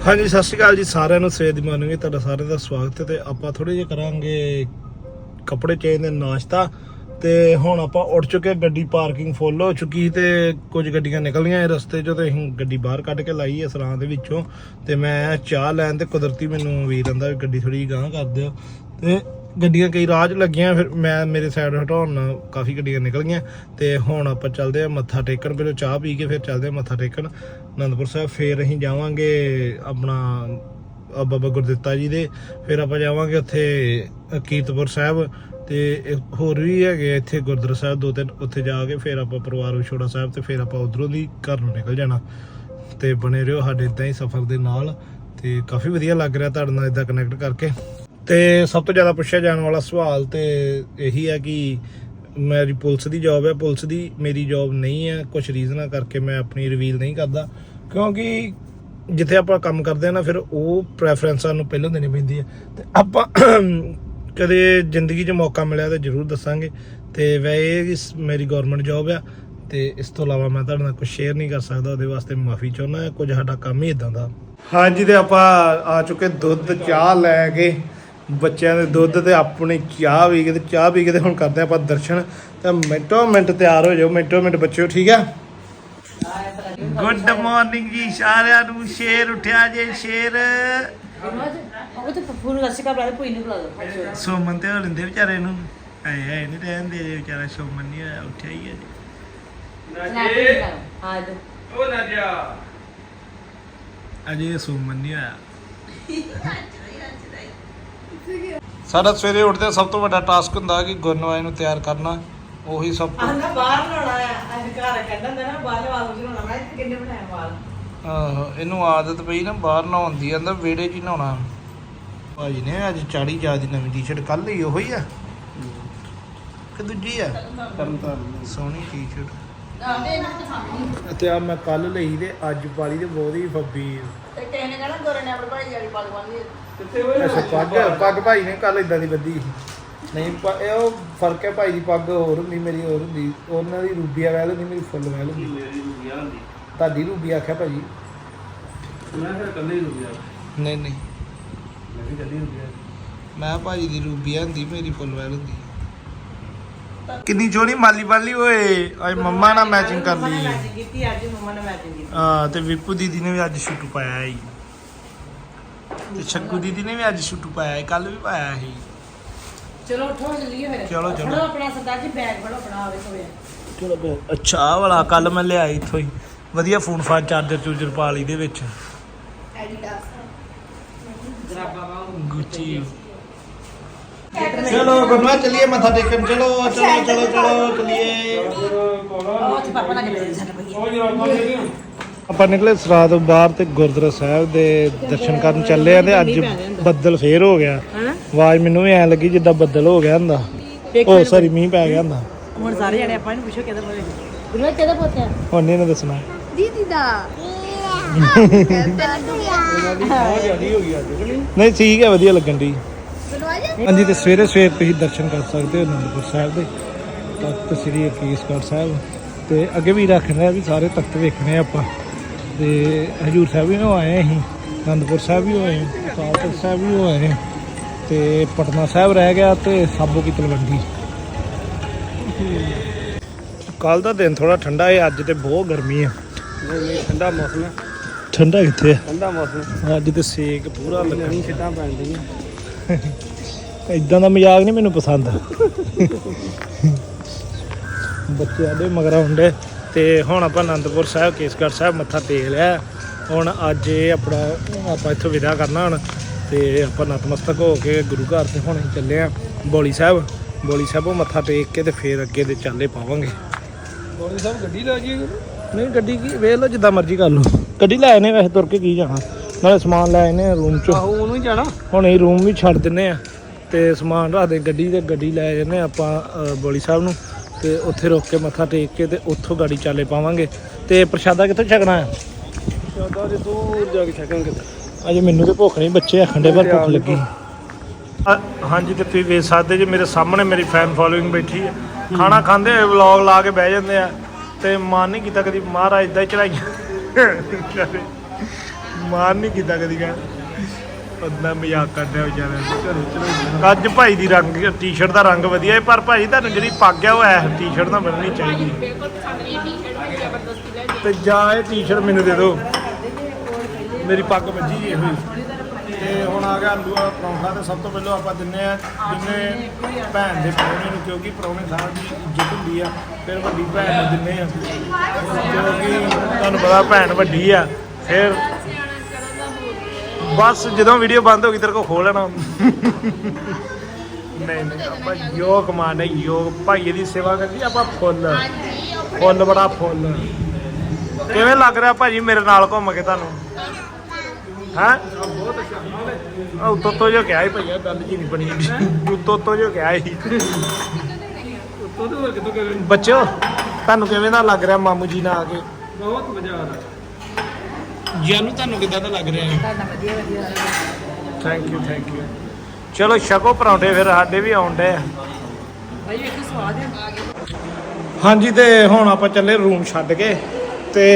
ਹਾਂਜੀ, ਸਤਿ ਸ਼੍ਰੀ ਅਕਾਲ ਜੀ ਸਾਰਿਆਂ ਨੂੰ, ਸਵੇਰ ਦੀ ਮਾਰਨਿੰਗ ਤੁਹਾਡਾ ਸਾਰਿਆਂ ਦਾ ਸਵਾਗਤ ਹੈ ਤੇ ਆਪਾਂ ਥੋੜੇ ਜਿਹਾ ਕਰਾਂਗੇ ਕੱਪੜੇ ਚੇਂਜ ਦੇ ਨਾਸ਼ਤਾ ਤੇ ਹੁਣ ਆਪਾਂ ਉੱਠ ਚੁੱਕੇ ਗੱਡੀ ਪਾਰਕਿੰਗ ਫੁੱਲ ਹੋ ਚੁੱਕੀ ਤੇ ਕੁਝ ਗੱਡੀਆਂ ਨਿਕਲੀਆਂ ਰਸਤੇ 'ਚੋਂ ਤੇ ਅਸੀਂ ਗੱਡੀ ਬਾਹਰ ਕੱਢ ਕੇ ਲਾਈ ਹੈ ਸਰਾਂ ਦੇ ਵਿੱਚੋਂ ਤੇ ਮੈਂ ਚਾਹ ਲੈਣ ਤੇ ਕੁਦਰਤੀ ਮੈਨੂੰ ਵੀਰ ਕਹਿੰਦਾ ਵੀ ਗੱਡੀ ਥੋੜੀ ਗਾਂਹ ਕਰ ਦਿਓ ਤੇ ਗੱਡੀਆਂ ਕਈ ਰਾਹ 'ਚ ਲੱਗੀਆਂ, ਫਿਰ ਮੈਂ ਮੇਰੇ ਸਾਈਡ ਹਟਾਉਣ ਨਾਲ ਕਾਫੀ ਗੱਡੀਆਂ ਨਿਕਲ ਗਈਆਂ ਤੇ ਹੁਣ ਆਪਾਂ ਚੱਲਦੇ ਆ ਮੱਥਾ ਟੇਕਣ, ਪਹਿਲਾਂ ਚਾਹ ਪੀ ਕੇ ਫਿਰ ਚੱਲਦੇ ਆ ਮੱਥਾ ਟੇਕਣ। ਅਨੰਦਪੁਰ ਸਾਹਿਬ ਫਿਰ ਅਸੀਂ ਜਾਵਾਂਗੇ ਆਪਣਾ ਬਾਬਾ ਗੁਰਦਿੱਤਾ ਜੀ ਦੇ, ਫਿਰ ਆਪਾਂ ਜਾਵਾਂਗੇ ਉੱਥੇ ਕੀਰਤਪੁਰ ਸਾਹਿਬ ਤੇ ਇੱਕ ਹੋਰ ਵੀ ਹੈਗੇ ਇੱਥੇ ਗੁਰਦੁਆਰਾ ਸਾਹਿਬ, ਦੋ ਤਿੰਨ ਉੱਥੇ ਜਾ ਕੇ ਫਿਰ ਆਪਾਂ ਪਰਿਵਾਰ ਵਿਛੋੜਾ ਸਾਹਿਬ ਤੇ ਫਿਰ ਆਪਾਂ ਉਧਰੋਂ ਦੀ ਘਰ ਨੂੰ ਨਿਕਲ ਜਾਣਾ। ਤੇ ਬਣੇ ਰਹੋ ਸਾਡੇ ਇਦਾਂ ਹੀ ਸਫ਼ਰ ਦੇ ਨਾਲ ਤੇ ਕਾਫੀ ਵਧੀਆ ਲੱਗ ਰਿਹਾ ਤੁਹਾਡੇ ਨਾਲ ਇਦਾਂ ਕਨੈਕਟ ਕਰਕੇ। ਤੇ ਸਭ ਤੋਂ ਜ਼ਿਆਦਾ ਪੁੱਛਿਆ ਜਾਣ ਵਾਲਾ ਸਵਾਲ ਤੇ ਇਹੀ ਹੈ ਕਿ ਮੇਰੀ ਪੁਲਿਸ ਦੀ ਜੌਬ ਹੈ, ਪੁਲਿਸ ਦੀ ਮੇਰੀ ਜੌਬ ਨਹੀਂ ਹੈ। ਕੁਝ ਰੀਜ਼ਨਾਂ ਕਰਕੇ ਮੈਂ ਆਪਣੀ ਰਿਵੀਲ ਨਹੀਂ ਕਰਦਾ। ਕਿਉਂਕਿ ਜਿੱਥੇ ਆਪਾਂ ਕੰਮ ਕਰਦੇ ਆ ਨਾ, ਫਿਰ ਉਹ ਪ੍ਰੈਫਰੈਂਸਾਂ ਨੂੰ ਪਹਿਲਾਂ ਦੇਣੀ ਪੈਂਦੀ ਹੈ। ਤੇ ਆਪਾਂ ਕਦੇ ਜ਼ਿੰਦਗੀ 'ਚ ਮੌਕਾ ਮਿਲਿਆ ਤਾਂ ਜ਼ਰੂਰ ਦੱਸਾਂਗੇ। ਤੇ ਵੈ ਇਹ ਮੇਰੀ ਗਵਰਨਮੈਂਟ ਜੌਬ ਆ ਤੇ ਇਸ ਤੋਂ ਇਲਾਵਾ ਮੈਂ ਤੁਹਾਡੇ ਨਾਲ ਕੁਝ ਸ਼ੇਅਰ ਨਹੀਂ ਕਰ ਸਕਦਾ, ਉਹਦੇ ਵਾਸਤੇ ਮਾਫੀ ਚਾਹੁੰਦਾ ਕੁਝ ਸਾਡਾ ਕੰਮ ਹੀ ਇਦਾਂ ਦਾ। ਹਾਂਜੀ, ਤੇ ਆਪਾਂ ਆ ਚੁੱਕੇ ਦੁੱਧ, ਚਾਹ ਲੈ ਕੇ। ਬੱਚਿਆਂ ਦੇ ਦੁੱਧ ਤੇ ਆਪਣੀ ਚਾਹ ਵੀ ਕੇ ਤੇ ਚਾਹ ਪੀ ਕੇ ਤੇ ਹੁਣ ਕਰਦੇ ਆਪਾਂ ਦਰਸ਼ਨ। ਤਾਂ ਮਿੰਟੋ ਮਿੰਟ ਤਿਆਰ ਹੋ ਜਾਓ ਮਿੰਟੋ ਮਿੰਟ ਬੱਚਿਓ ਠੀਕ ਆ? ਗੁੱਡ ਮਾਰਨਿੰਗ ਜੀ ਸਾਰਿਆਂ ਨੂੰ ਸ਼ੇਰ ਉੱਠਿਆ ਜੇ ਸ਼ੇਰ। ਉਹ ਤੇ ਦੇ ਕੋਈ ਨਹੀਂ ਦੋ ਸੋਮਨ ਤੇ ਹਲਿੰਦੇ ਵਿਚਾਰੇ ਨੂੰ। ਆਏ ਆਏ ਨਹੀਂ ਰਹਿੰਦੇ ਜੇ ਵਿਚਾਰਾ ਸੋਮਨ ਨਹੀਂ ਹੋਇਆ ਉੱਠਿਆ ਹੀ ਹੈ ਜੀ। ਹਾਂ ਜੋ ਉਹ ਨਾ ਜਾ ਅਜੇ ਸੋਮਨ ਨਹੀਂ ਆਇਆ। ਸਾਡਾ ਸਵੇਰੇ ਉੱਠਦੇ ਸਭ ਤੋਂ ਵੱਡਾ ਟਾਸਕ ਹੁੰਦਾ ਕਿ ਗੁਰਨਵਾਈ ਨੂੰ ਤਿਆਰ ਕਰਨਾ ਉਹੀ ਸਭ ਤੋਂ ਆਂਦਾ ਬਾਹਰ ਲਾਉਣਾ ਆ ਅੱਜ ਘਰ ਕਹਿੰਦਾ ਹੁੰਦਾ ਨਾ ਬਾਹਰ ਵਾਲ ਬਣਾਉਣਾ ਮੈਂ ਇੱਥੇ ਕਿੰਨੇ ਬਣਾਇਆ ਵਾਲ ਆਹੋ ਇਹਨੂੰ ਆਦਤ ਪਈ ਨਾ ਬਾਹਰ ਨਹਾਉਣ ਦੀ ਆਂਦਾ ਵਿਹੜੇ 'ਚ ਹੀ ਨਹਾਉਣਾ। ਭਾਜੀ ਨੇ ਅੱਜ ਚਾੜੀ ਜਾ ਦੀ ਨਵੀਂ ਟੀ-ਸ਼ਰਟ ਕੱਲ ਹੀ ਉਹੀ ਆ? ਕਿ ਦੂਜੀ ਆ? ਤੇ ਆ ਮੈਂ ਕੱਲ ਲਈ ਤੇ ਅੱਜ ਪਾਲੀ ਤੇ ਬਹੁਤ ਹੀ ਫੱਬੀ ਤੇ ਕਿਸੇ ਨੇ ਕਹਿਣਾ ਗੋਰੇ ਨੇ ਆਪਣੀ ਭਾਈ ਵਾਲੀ ਪੱਗ ਬੰਨ੍ਹੀ ਹੈ। ਕਿੱਥੇ ਹੋਏ? ਅੱਛਾ ਪੱਗ ਪੱਗ ਭਾਈ ਨੇ ਕੱਲ ਇਦਾਂ ਦੀ ਬੱਧੀ ਸੀ। ਨਹੀਂ ਪ- ਇਹ ਉਹ ਫ਼ਰਕ ਹੈ ਭਾਈ ਦੀ ਪੱਗ ਹੋਰ ਹੁੰਦੀ ਮੇਰੀ ਹੋਰ ਹੁੰਦੀ। ਉਹਨਾਂ ਦੀ ਰੂਬੀਆ ਵੈਲ ਹੁੰਦੀ ਮੇਰੀ ਫੁੱਲ ਵੈਲ ਹੁੰਦੀ। ਮੇਰੀ ਰੁਪਿਆ ਹੁੰਦੀ। ਤੁਹਾਡੀ ਰੂਬੀ ਆਖਿਆ ਭਾਜੀ ਮੈਂ ਫਿਰ ਕੱਲੇ ਹੀ ਨਹੀਂ ਨਹੀਂ। ਮੈਂ ਵੀ ਕੱਲੇ ਰੁਪਿਆ ਮੈਂ ਭਾਜੀ ਦੀ ਰੂਬੀਆ ਹੁੰਦੀ ਮੇਰੀ ਫੁੱਲ ਵੈਲ ਹੁੰਦੀ। ਕਿੰਨੀ ਸੋਹਣੀ ਮਾਲੀ ਵਾਲੀ ਓਏ। ਅੱਜ ਮੰਮਾ ਨਾਲ ਮੈਚਿੰਗ ਕਰ ਲਈ ਮੈਚਿੰਗ ਕੀਤੀ ਅੱਜ ਮੰਮਾ ਨੇ ਮੈਚਿੰਗ ਕੀਤੀ। ਆ ਤੇ ਵਿਪੂ ਦੀਦੀ ਨੇ ਵੀ ਅੱਜ ਸ਼ੂਟ ਪਾਇਆ ਹੈ ਤੇ ਛੱਗੂ ਦੀਦੀ ਨੇ ਵੀ ਅੱਜ ਸ਼ੂਟ ਪਾਇਆ ਹੈ ਕੱਲ ਵੀ ਪਾਇਆ ਸੀ। ਚਲੋ ਉਠੋ ਜਲਦੀ ਫਿਰ। ਚਲੋ, ਚਲੋ। ਆਪਣਾ ਸਰਦਾਰ ਜੀ ਬੈਗ ਫੜੋ ਆਪਣਾ ਆਵੇ ਸੋਇਆ ਚਲੋ ਫਿਰ ਅੱਛਾ ਆਹ ਵਾਲਾ ਕੱਲ ਮੈਂ ਲਿਆਈ ਇੱਥੋਂ ਹੀ। ਵਧੀਆ ਫੋਨ ਫਾਨ ਚਾਰਜਰ ਚੂਰਜਰ ਪਾ ਲਈ ਦੇ ਵਿੱਚ। ਜਰਾਬਾ ਵਾਓ ਗੁੱਚੀ ਚਲੋ ਗੁਰਮਾ ਚਲਿਏ ਮੱਥਾ ਟੇਕਣ ਚਲੋ ਚਲੋ ਚਲੋ ਚਲੋ ਚਲਿਏ। ਆਪਾਂ ਨਿਕਲੇ ਸਰਾਦ ਬਾਹਰ ਤੇ ਗੁਰਦੁਆਰਾ ਸਾਹਿਬ ਦੇ ਦਰਸ਼ਨ ਕਰਨ ਚੱਲੇ ਆ ਤੇ ਅੱਜ ਬੱਦਲ ਫੇਰ ਹੋ ਗਿਆ। ਹਾਂ? ਆਵਾਜ਼ ਮੈਨੂੰ ਵੀ ਐ ਲੱਗੀ ਜਿੱਦਾਂ ਬੱਦਲ ਹੋ ਗਿਆ ਹੁੰਦਾ। ਉਹ ਸੌਰੀ ਮੀਂਹ ਪੈ ਗਿਆ ਹੁੰਦਾ। ਹੁਣ ਸਾਰੇ ਜਣੇ ਆਪਾਂ ਇਹਨੂੰ ਪੁੱਛੋ ਕਿਹਦਾ ਬੋਲੇ ਗੁਰੂ ਕਿਹਦਾ ਪੁੱਤ ਹੁਣ ਨਹੀਂ ਇਹਨੇ ਦੱਸਣਾ। ਦੀਦੀ ਦਾ। ਨਹੀਂ ਠੀਕ ਹੈ ਵਧੀਆ ਲੱਗਣ ਦੀ ਹਾਂਜੀ ਤੇ ਸਵੇਰੇ ਸਵੇਰ ਤੁਸੀਂ ਦਰਸ਼ਨ ਕਰ ਸਕਦੇ ਹੋ ਅਨੰਦਪੁਰ ਸਾਹਿਬ ਦੇ ਤਖਤ ਸ੍ਰੀ ਕੇਸਗੜ੍ਹ ਸਾਹਿਬ। ਤੇ ਅੱਗੇ ਵੀ ਰੱਖ ਰਿਹਾ ਵੀ ਸਾਰੇ ਤਖਤ ਵੇਖਣੇ ਆਪਾਂ। ਤੇ ਹਜੂਰ ਸਾਹਿਬ ਵੀ ਹੋ ਆਏ ਅਸੀਂ ਅਨੰਦਪੁਰ ਸਾਹਿਬ ਵੀ ਹੋਏ ਕਾਲਤਕ ਸਾਹਿਬ ਵੀ ਹੋਏ ਤੇ ਪਟਨਾ ਸਾਹਿਬ ਰਹਿ ਗਿਆ ਤੇ ਸਾਬੋ ਕੀ ਤਲਵੰਡੀ। ਕੱਲ ਦਾ ਦਿਨ ਥੋੜਾ ਠੰਡਾ ਹੈ ਅੱਜ ਤੇ ਬਹੁਤ ਗਰਮੀ ਨਹੀਂ ਨਹੀਂ ਠੰਡਾ ਮੌਸਮ ਹੈ ਠੰਡਾ ਕਿੱਥੇ ਠੰਡਾ ਮੌਸਮ ਅੱਜ ਤੇ ਸੇਕ ਪੂਰਾ ਲੱਗਾ। ਨਹੀਂ ਛਿੱਟਾਂ ਪੈਣ ਦੀਆਂ ਇਦਾਂ ਦਾ ਮਜ਼ਾਕ ਨਹੀਂ ਮੈਨੂੰ ਪਸੰਦ। ਬੱਚੇ ਆਦੇ ਮਗਰ ਹੁੰਦੇ। ਤੇ ਹੁਣ ਆਪਾਂ ਆਨੰਦਪੁਰ ਸਾਹਿਬ ਕੇਸਗੜ੍ਹ ਸਾਹਿਬ ਮੱਥਾ ਟੇਕ ਲਿਆ। ਹੁਣ ਅੱਜ ਇਹ ਆਪਣਾ ਆਪਾਂ ਇੱਥੋਂ ਵਿਦਾ ਕਰਨਾ ਹੁਣ। ਤੇ ਆਪਾਂ ਨਤਮਸਤਕ ਹੋ ਕੇ ਗੁਰੂ ਘਰ ਤੇ ਹੁਣ ਅਸੀਂ ਚੱਲੇ ਆ ਬੋਲੀ ਸਾਹਿਬ। ਬੋਲੀ ਸਾਹਿਬੋਂ ਮੱਥਾ ਟੇਕ ਕੇ ਤੇ ਫੇਰ ਅੱਗੇ ਦੇ ਚਾਲੇ ਪਾਵਾਂਗੇ। ਬੋਲੀ ਸਾਹਿਬ ਗੱਡੀ ਲਾ ਜੀਏ ਨਹੀਂ ਗੱਡੀ ਕੀ? ਵੇਖ ਲਓ ਜਿੱਦਾਂ ਮਰਜ਼ੀ ਕਰ ਲਓ। ਗੱਡੀ ਲੈ ਆਨੇ ਵੈਸੇ ਤੁਰ ਕੇ ਕੀ ਜਾਣਾ। ਨਾਲੇ ਸਮਾਨ ਲੈ ਆਨੇ ਰੂਮ ਚੋਂ। ਆਹੋ ਉਹਨੂੰ ਹੀ ਜਾਣਾ। ਹੁਣ ਇਹ ਰੂਮ ਵੀ ਛੱਡ ਦਿੰਨੇ ਆ ਤੇ ਸਮਾਨ ਰੱਖ ਦੇ ਗੱਡੀ ਤੇ ਗੱਡੀ ਲੈ ਜਾਂਦੇ ਆਪਾਂ ਬੋਲੀ ਸਾਹਿਬ ਨੂੰ। ਤੇ ਉੱਥੇ ਰੁਕ ਕੇ ਮੱਥਾ ਟੇਕ ਕੇ ਤੇ ਉੱਥੋਂ ਗਾੜੀ ਚਾਲੇ ਪਾਵਾਂਗੇ। ਤੇ ਪ੍ਰਸ਼ਾਦਾ ਕਿੱਥੋਂ ਛਕਣਾ ਹੈ? ਸ਼ਾਦਾ ਜੇ ਦੂਰ ਜਾ ਕੇ ਛਕਾਂਗੇ ਅਜੇ ਮੈਨੂੰ ਤੇ ਭੁੱਖ ਨਹੀਂ ਬੱਚੇ ਆਖੰਡੇ ਪਰ ਭੁੱਖ ਲੱਗੀ। ਹਾਂਜੀ ਤੇ ਤੁਸੀਂ ਵੇਖ ਸਕਦੇ ਜੇ ਮੇਰੇ ਸਾਹਮਣੇ ਮੇਰੀ ਫੈਨ ਫੋਲੋਇੰਗ ਬੈਠੀ ਹੈ। ਖਾਣਾ ਖਾਂਦੇ ਹੋਏ ਵਲੌਗ ਲਾ ਕੇ ਬਹਿ ਜਾਂਦੇ ਆ। ਤੇ ਮਨ ਨਹੀਂ ਕੀਤਾ ਕਦੀ ਮਹਾਰਾਜ ਇਦਾਂ ਹੀ ਚੜਾਈਆਂ ਮਾਨ ਨਹੀਂ ਕੀਤਾ ਕਦੀ ਕਹਿ ਬੰਦਾ ਮਜ਼ਾਕ ਕਰਦਾ ਵਿਚਾਰਿਆਂ ਅੱਜ ਭਾਈ ਦੀ ਰੰਗ ਟੀ-ਸ਼ਰਟ ਦਾ ਰੰਗ ਵਧੀਆ ਹੈ, ਪਰ ਭਾਈ ਤੁਹਾਨੂੰ ਜਿਹੜੀ ਪੱਗ ਹੈ ਉਹ ਐ ਟੀ-ਸ਼ਰਟ ਨਾਲ ਬੰਨਣੀ ਚਾਹੀਦੀ ਬਿਲਕੁਲ ਪਸੰਦ ਨਹੀਂ ਟੀ-ਸ਼ਰਟ ਮੈਂ ਜ਼ਬਰਦਸਤੀ ਲੈ ਤੇ ਜਾਂ ਇਹ ਟੀ-ਸ਼ਰਟ ਮੈਨੂੰ ਦੇ ਦਿਓ। ਮੇਰੀ ਪੱਗ ਵੱਜੀ ਜੀ ਹੋਈ ਤੇ ਹੁਣ ਆ ਗਿਆ ਆਲੂ ਵਾਲਾ ਪਰੌਂਠਾ, ਤੇ ਸਭ ਤੋਂ ਪਹਿਲਾਂ ਆਪਾਂ ਦਿੰਨੇ ਆ ਦਿੰਨੇ ਭੈਣ ਦੇ ਪ੍ਰਾਹੁਣੇ ਨੂੰ, ਕਿਉਂਕਿ ਪ੍ਰਾਹੁਣੇ ਸਾਹਿਬ ਦੀ ਇੱਜ਼ਤ ਹੁੰਦੀ ਆ, ਫਿਰ ਵੱਡੀ ਭੈਣ ਨੂੰ ਦਿੰਨੇ ਆ। ਕਿਉਂਕਿ ਤੁਹਾਨੂੰ ਪਤਾ ਭੈਣ ਵੱਡੀ ਆ, ਫਿਰ ਬਸ ਜਦੋਂ ਵੀਡੀਓ ਬੰਦ ਹੋ ਗਈ ਤੇਰੇ ਕੋ ਖੋਲ ਲੈਣਾ। ਨਹੀਂ ਨਹੀਂ ਆਪਾਂ ਯੋਗ ਮਾਨੇ ਯੋਗ। ਭਾਈਏ ਦੀ ਸੇਵਾ ਕਰਦੀ ਆਪਾਂ ਫੁੱਲ। ਫੁੱਲ ਬੜਾ ਫੁੱਲ। ਕਿਵੇਂ ਲੱਗ ਰਿਹਾ ਭਾਜੀ ਮੇਰੇ ਨਾਲ ਘੁੰਮ ਕੇ ਤੁਹਾਨੂੰ? ਹਾਂ? ਉਹ ਤੋਂ ਜੋ ਕਿਹਾ ਹੀ ਭਈਆ ਗੱਲ ਜੀ ਨਹੀਂ ਬਣੀ ਉੱਤੋਂ ਤੋਂ ਜੋ ਕਿਹਾ ਹੀ ਉੱਤੋਂ ਤੇ ਕਿਤੋਂ ਕਰੇ ਬੱਚੋ ਤੁਹਾਨੂੰ ਕਿਵੇਂ ਦਾ ਲੱਗ ਰਿਹਾ ਮਾਮੂ ਜੀ ਨਾਲ ਆ ਕੇ? ਬਹੁਤ ਮਜ਼ਾ ਆ ਰਿਹਾ। ਜਾਨੂੰ ਤੁਹਾਨੂੰ ਕਿਦਾਂ ਦਾ ਲੱਗ ਰਿਹਾ ਹੈ? ਤੁਹਾਡਾ ਵਧੀਆ ਵਧੀਆ। ਥੈਂਕ ਯੂ ਥੈਂਕ ਯੂ ਚਲੋ ਛਕੋ ਪਰੌਂਠੇ ਫਿਰ ਸਾਡੇ ਵੀ ਆਉਣ ਡੇ ਭਾਈ ਸਵਾਦ ਹੈ ਹਾਂਜੀ ਤੇ ਹੁਣ ਆਪਾਂ ਚੱਲੇ ਰੂਮ ਛੱਡ ਕੇ ਤੇ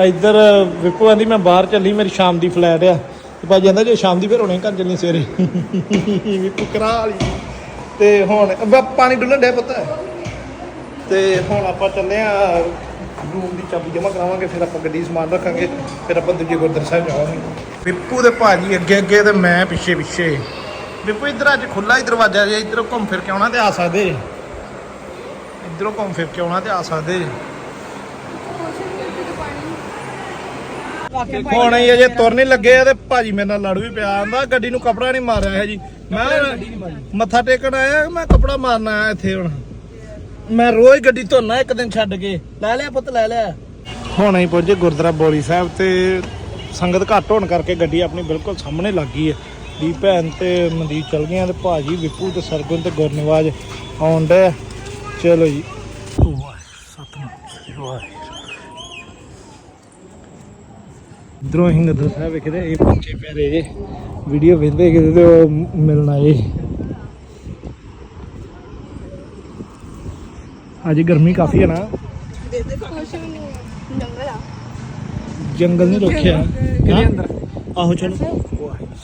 ਇੱਧਰ ਵਿਪੂ ਆਂਦੀ ਮੈਂ ਬਾਹਰ ਚੱਲੀ ਮੇਰੀ ਸ਼ਾਮ ਦੀ ਫਲੈਟ ਆ। ਤੇ ਭਾਜੀ ਕਹਿੰਦਾ ਜੇ ਸ਼ਾਮ ਦੀ ਫਿਰ ਹੁਣੇ ਘਰ ਚੱਲਣੀ ਸਵੇਰੇ। ਵਿਪੂ ਕਰਾ ਵਾਲੀ। ਤੇ ਹੁਣ ਪਾਣੀ ਡੁੱਲਣ ਡਿਆ ਪੁੱਤ। ਤੇ ਹੁਣ ਆਪਾਂ ਚੱਲੇ ਆ ਰੂਮ ਦੀ ਚਾਬੀ ਜਮ੍ਹਾਂ ਕਰਾਵਾਂਗੇ ਫਿਰ ਆਪਾਂ ਗੱਡੀ ਸਮਾਨ ਰੱਖਾਂਗੇ ਫਿਰ ਆਪਾਂ ਦੂਜੇ ਗੁਰਦੁਆਰਾ ਸਾਹਿਬ ਜਾਵਾਂਗੇ। ਵਿਪੂ ਦੇ ਭਾਜੀ ਅੱਗੇ ਅੱਗੇ ਤੇ ਮੈਂ ਪਿੱਛੇ ਪਿੱਛੇ। ਵਿਪੂ ਇੱਧਰ ਅੱਜ ਖੁੱਲਾ ਹੀ ਦਰਵਾਜ਼ਾ ਜੇ ਇੱਧਰੋਂ ਘੁੰਮ ਫਿਰ ਕੇ ਆਉਣਾ ਤੇ ਆ ਸਕਦੇ। ਇੱਧਰੋਂ ਘੁੰਮ ਫਿਰ ਕੇ ਆਉਣਾ ਤੇ ਆ ਸਕਦੇ। ਹੁਣ ਹੀ ਅਜੇ ਤੁਰ ਨਹੀਂ ਲੱਗੇ ਤੇ ਭਾਜੀ ਮੇਰੇ ਨਾਲ ਲੜ ਵੀ ਪਿਆ ਆਂਦਾ ਗੱਡੀ ਨੂੰ ਕਪੜਾ ਨਹੀਂ ਮਾਰਿਆ ਹੈ ਜੀ। ਮੈਂ ਮੱਥਾ ਟੇਕਣ ਆਇਆ ਮੈਂ ਕਪੜਾ ਮਾਰਨ ਆਇਆ ਇੱਥੇ ਹੁਣ। ਮੈਂ ਰੋਜ਼ ਗੱਡੀ ਧੋਣਾ ਇੱਕ ਦਿਨ ਛੱਡ ਕੇ। ਲੈ ਲਿਆ ਪੁੱਤ, ਲੈ ਲਿਆ। ਹੁਣ ਅਸੀਂ ਪਹੁੰਚੇ ਗੁਰਦੁਆਰਾ ਬੋਲੀ ਸਾਹਿਬ ਤੇ ਸੰਗਤ ਘੱਟ ਹੋਣ ਕਰਕੇ ਗੱਡੀ ਆਪਣੀ ਬਿਲਕੁਲ ਸਾਹਮਣੇ ਲੱਗ ਹੈ। ਦੀ ਭੈਣ ਤੇ ਮਨਦੀਪ ਚਲ ਗਈਆਂ ਤੇ ਭਾਜੀ ਵਿਪੂ ਤੇ ਸਰਗੁਣ ਤੇ ਗੁਰਨਿਵਾਜ ਆਉਣ ਡੇ ਚਲੋ ਜੀ। ਇਧਰੋਂ ਅਸੀਂ ਗੁਰਦੁਆਰਾ ਸਾਹਿਬ ਵੇਖਦੇ ਇਹ ਬੱਚੇ ਪਿਆਰੇ ਵੀਡੀਓ ਵੇਖਦੇ ਕਿਤੇ ਤੇ ਉਹ ਮਿਲਣ ਆਏ। ਅੱਜ ਗਰਮੀ ਕਾਫੀ ਹੈ ਨਾ। ਜੰਗਲ ਨਹੀਂ ਰੋਕਿਆ। ਕਿਹਦੇ ਅੰਦਰ? ਆਹੋ ਚਲੋ। ਵਾਹਿਗੁਰੂ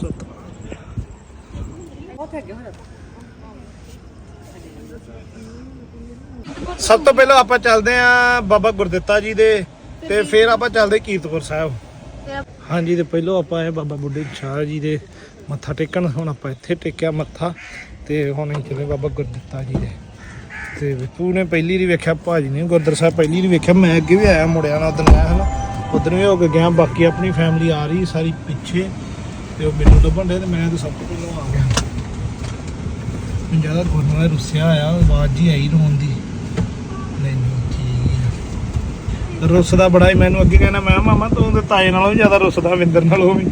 ਸਭ ਤੋਂ ਪਹਿਲਾਂ ਆਪਾਂ ਚੱਲਦੇ ਆਂ ਬਾਬਾ ਗੁਰਦਿੱਤਾ ਜੀ ਦੇ ਤੇ ਫਿਰ ਆਪਾਂ ਚੱਲਦੇ ਕੀਰਤਪੁਰ ਸਾਹਿਬ। ਹਾਂਜੀ ਤੇ ਪਹਿਲਾਂ ਆਪਾਂ ਆਏ ਬਾਬਾ ਬੁੱਢੇ ਸ਼ਾਹ ਜੀ ਦੇ ਮੱਥਾ ਟੇਕਣ। ਹੁਣ ਆਪਾਂ ਇੱਥੇ ਟੇਕਿਆ ਮੱਥਾ ਤੇ ਹੁਣ ਚੱਲੇ ਬਾਬਾ ਗੁਰਦਿੱਤਾ ਜੀ ਦੇ। ਤੇ ਵਿਪੂ ਨੇ ਪਹਿਲੀ ਵਾਰੀ ਵੇਖਿਆ, ਭਾਜੀ ਨੇ ਗੁਰਦੁਆਰਾ ਸਾਹਿਬ ਪਹਿਲੀ ਵਾਰੀ ਵੇਖਿਆ, ਮੈਂ ਅੱਗੇ ਵੀ ਆਇਆ ਮੁੜਿਆ ਨਾ ਉਦੋਂ ਮੈਂ ਹਨਾ ਉਦੋਂ ਵੀ ਹੋ ਕੇ ਗਿਆ, ਬਾਕੀ ਆਪਣੀ ਫੈਮਿਲੀ ਆ ਰਹੀ ਸਾਰੀ ਪਿੱਛੇ, ਤੇ ਉਹ ਮੈਨੂੰ ਲੱਭਣ ਦੇ ਤੇ ਮੈਂ ਤਾਂ ਸਭ ਤੋਂ ਪਹਿਲਾਂ ਆ ਗਿਆ। ਮੈਨੂੰ ਜ਼ਿਆਦਾ ਗੁਰਨਵਾਲ ਰੁੱਸਿਆ ਆਇਆ ਆਵਾਜ਼ ਜੀ ਆਈ ਰੋਣ ਦੀ। ਨਹੀਂ ਨਹੀਂ ਰੁੱਸਦਾ ਬੜਾ ਹੀ ਮੈਨੂੰ ਅੱਗੇ ਕਹਿੰਦਾ ਮੈਂ ਮਾਮਾ ਤੂੰ ਤੇ ਤਾਏ ਨਾਲੋਂ ਵੀ ਜ਼ਿਆਦਾ ਰੁੱਸਦਾ, ਵਿੰਦਰ ਨਾਲੋਂ ਵੀ।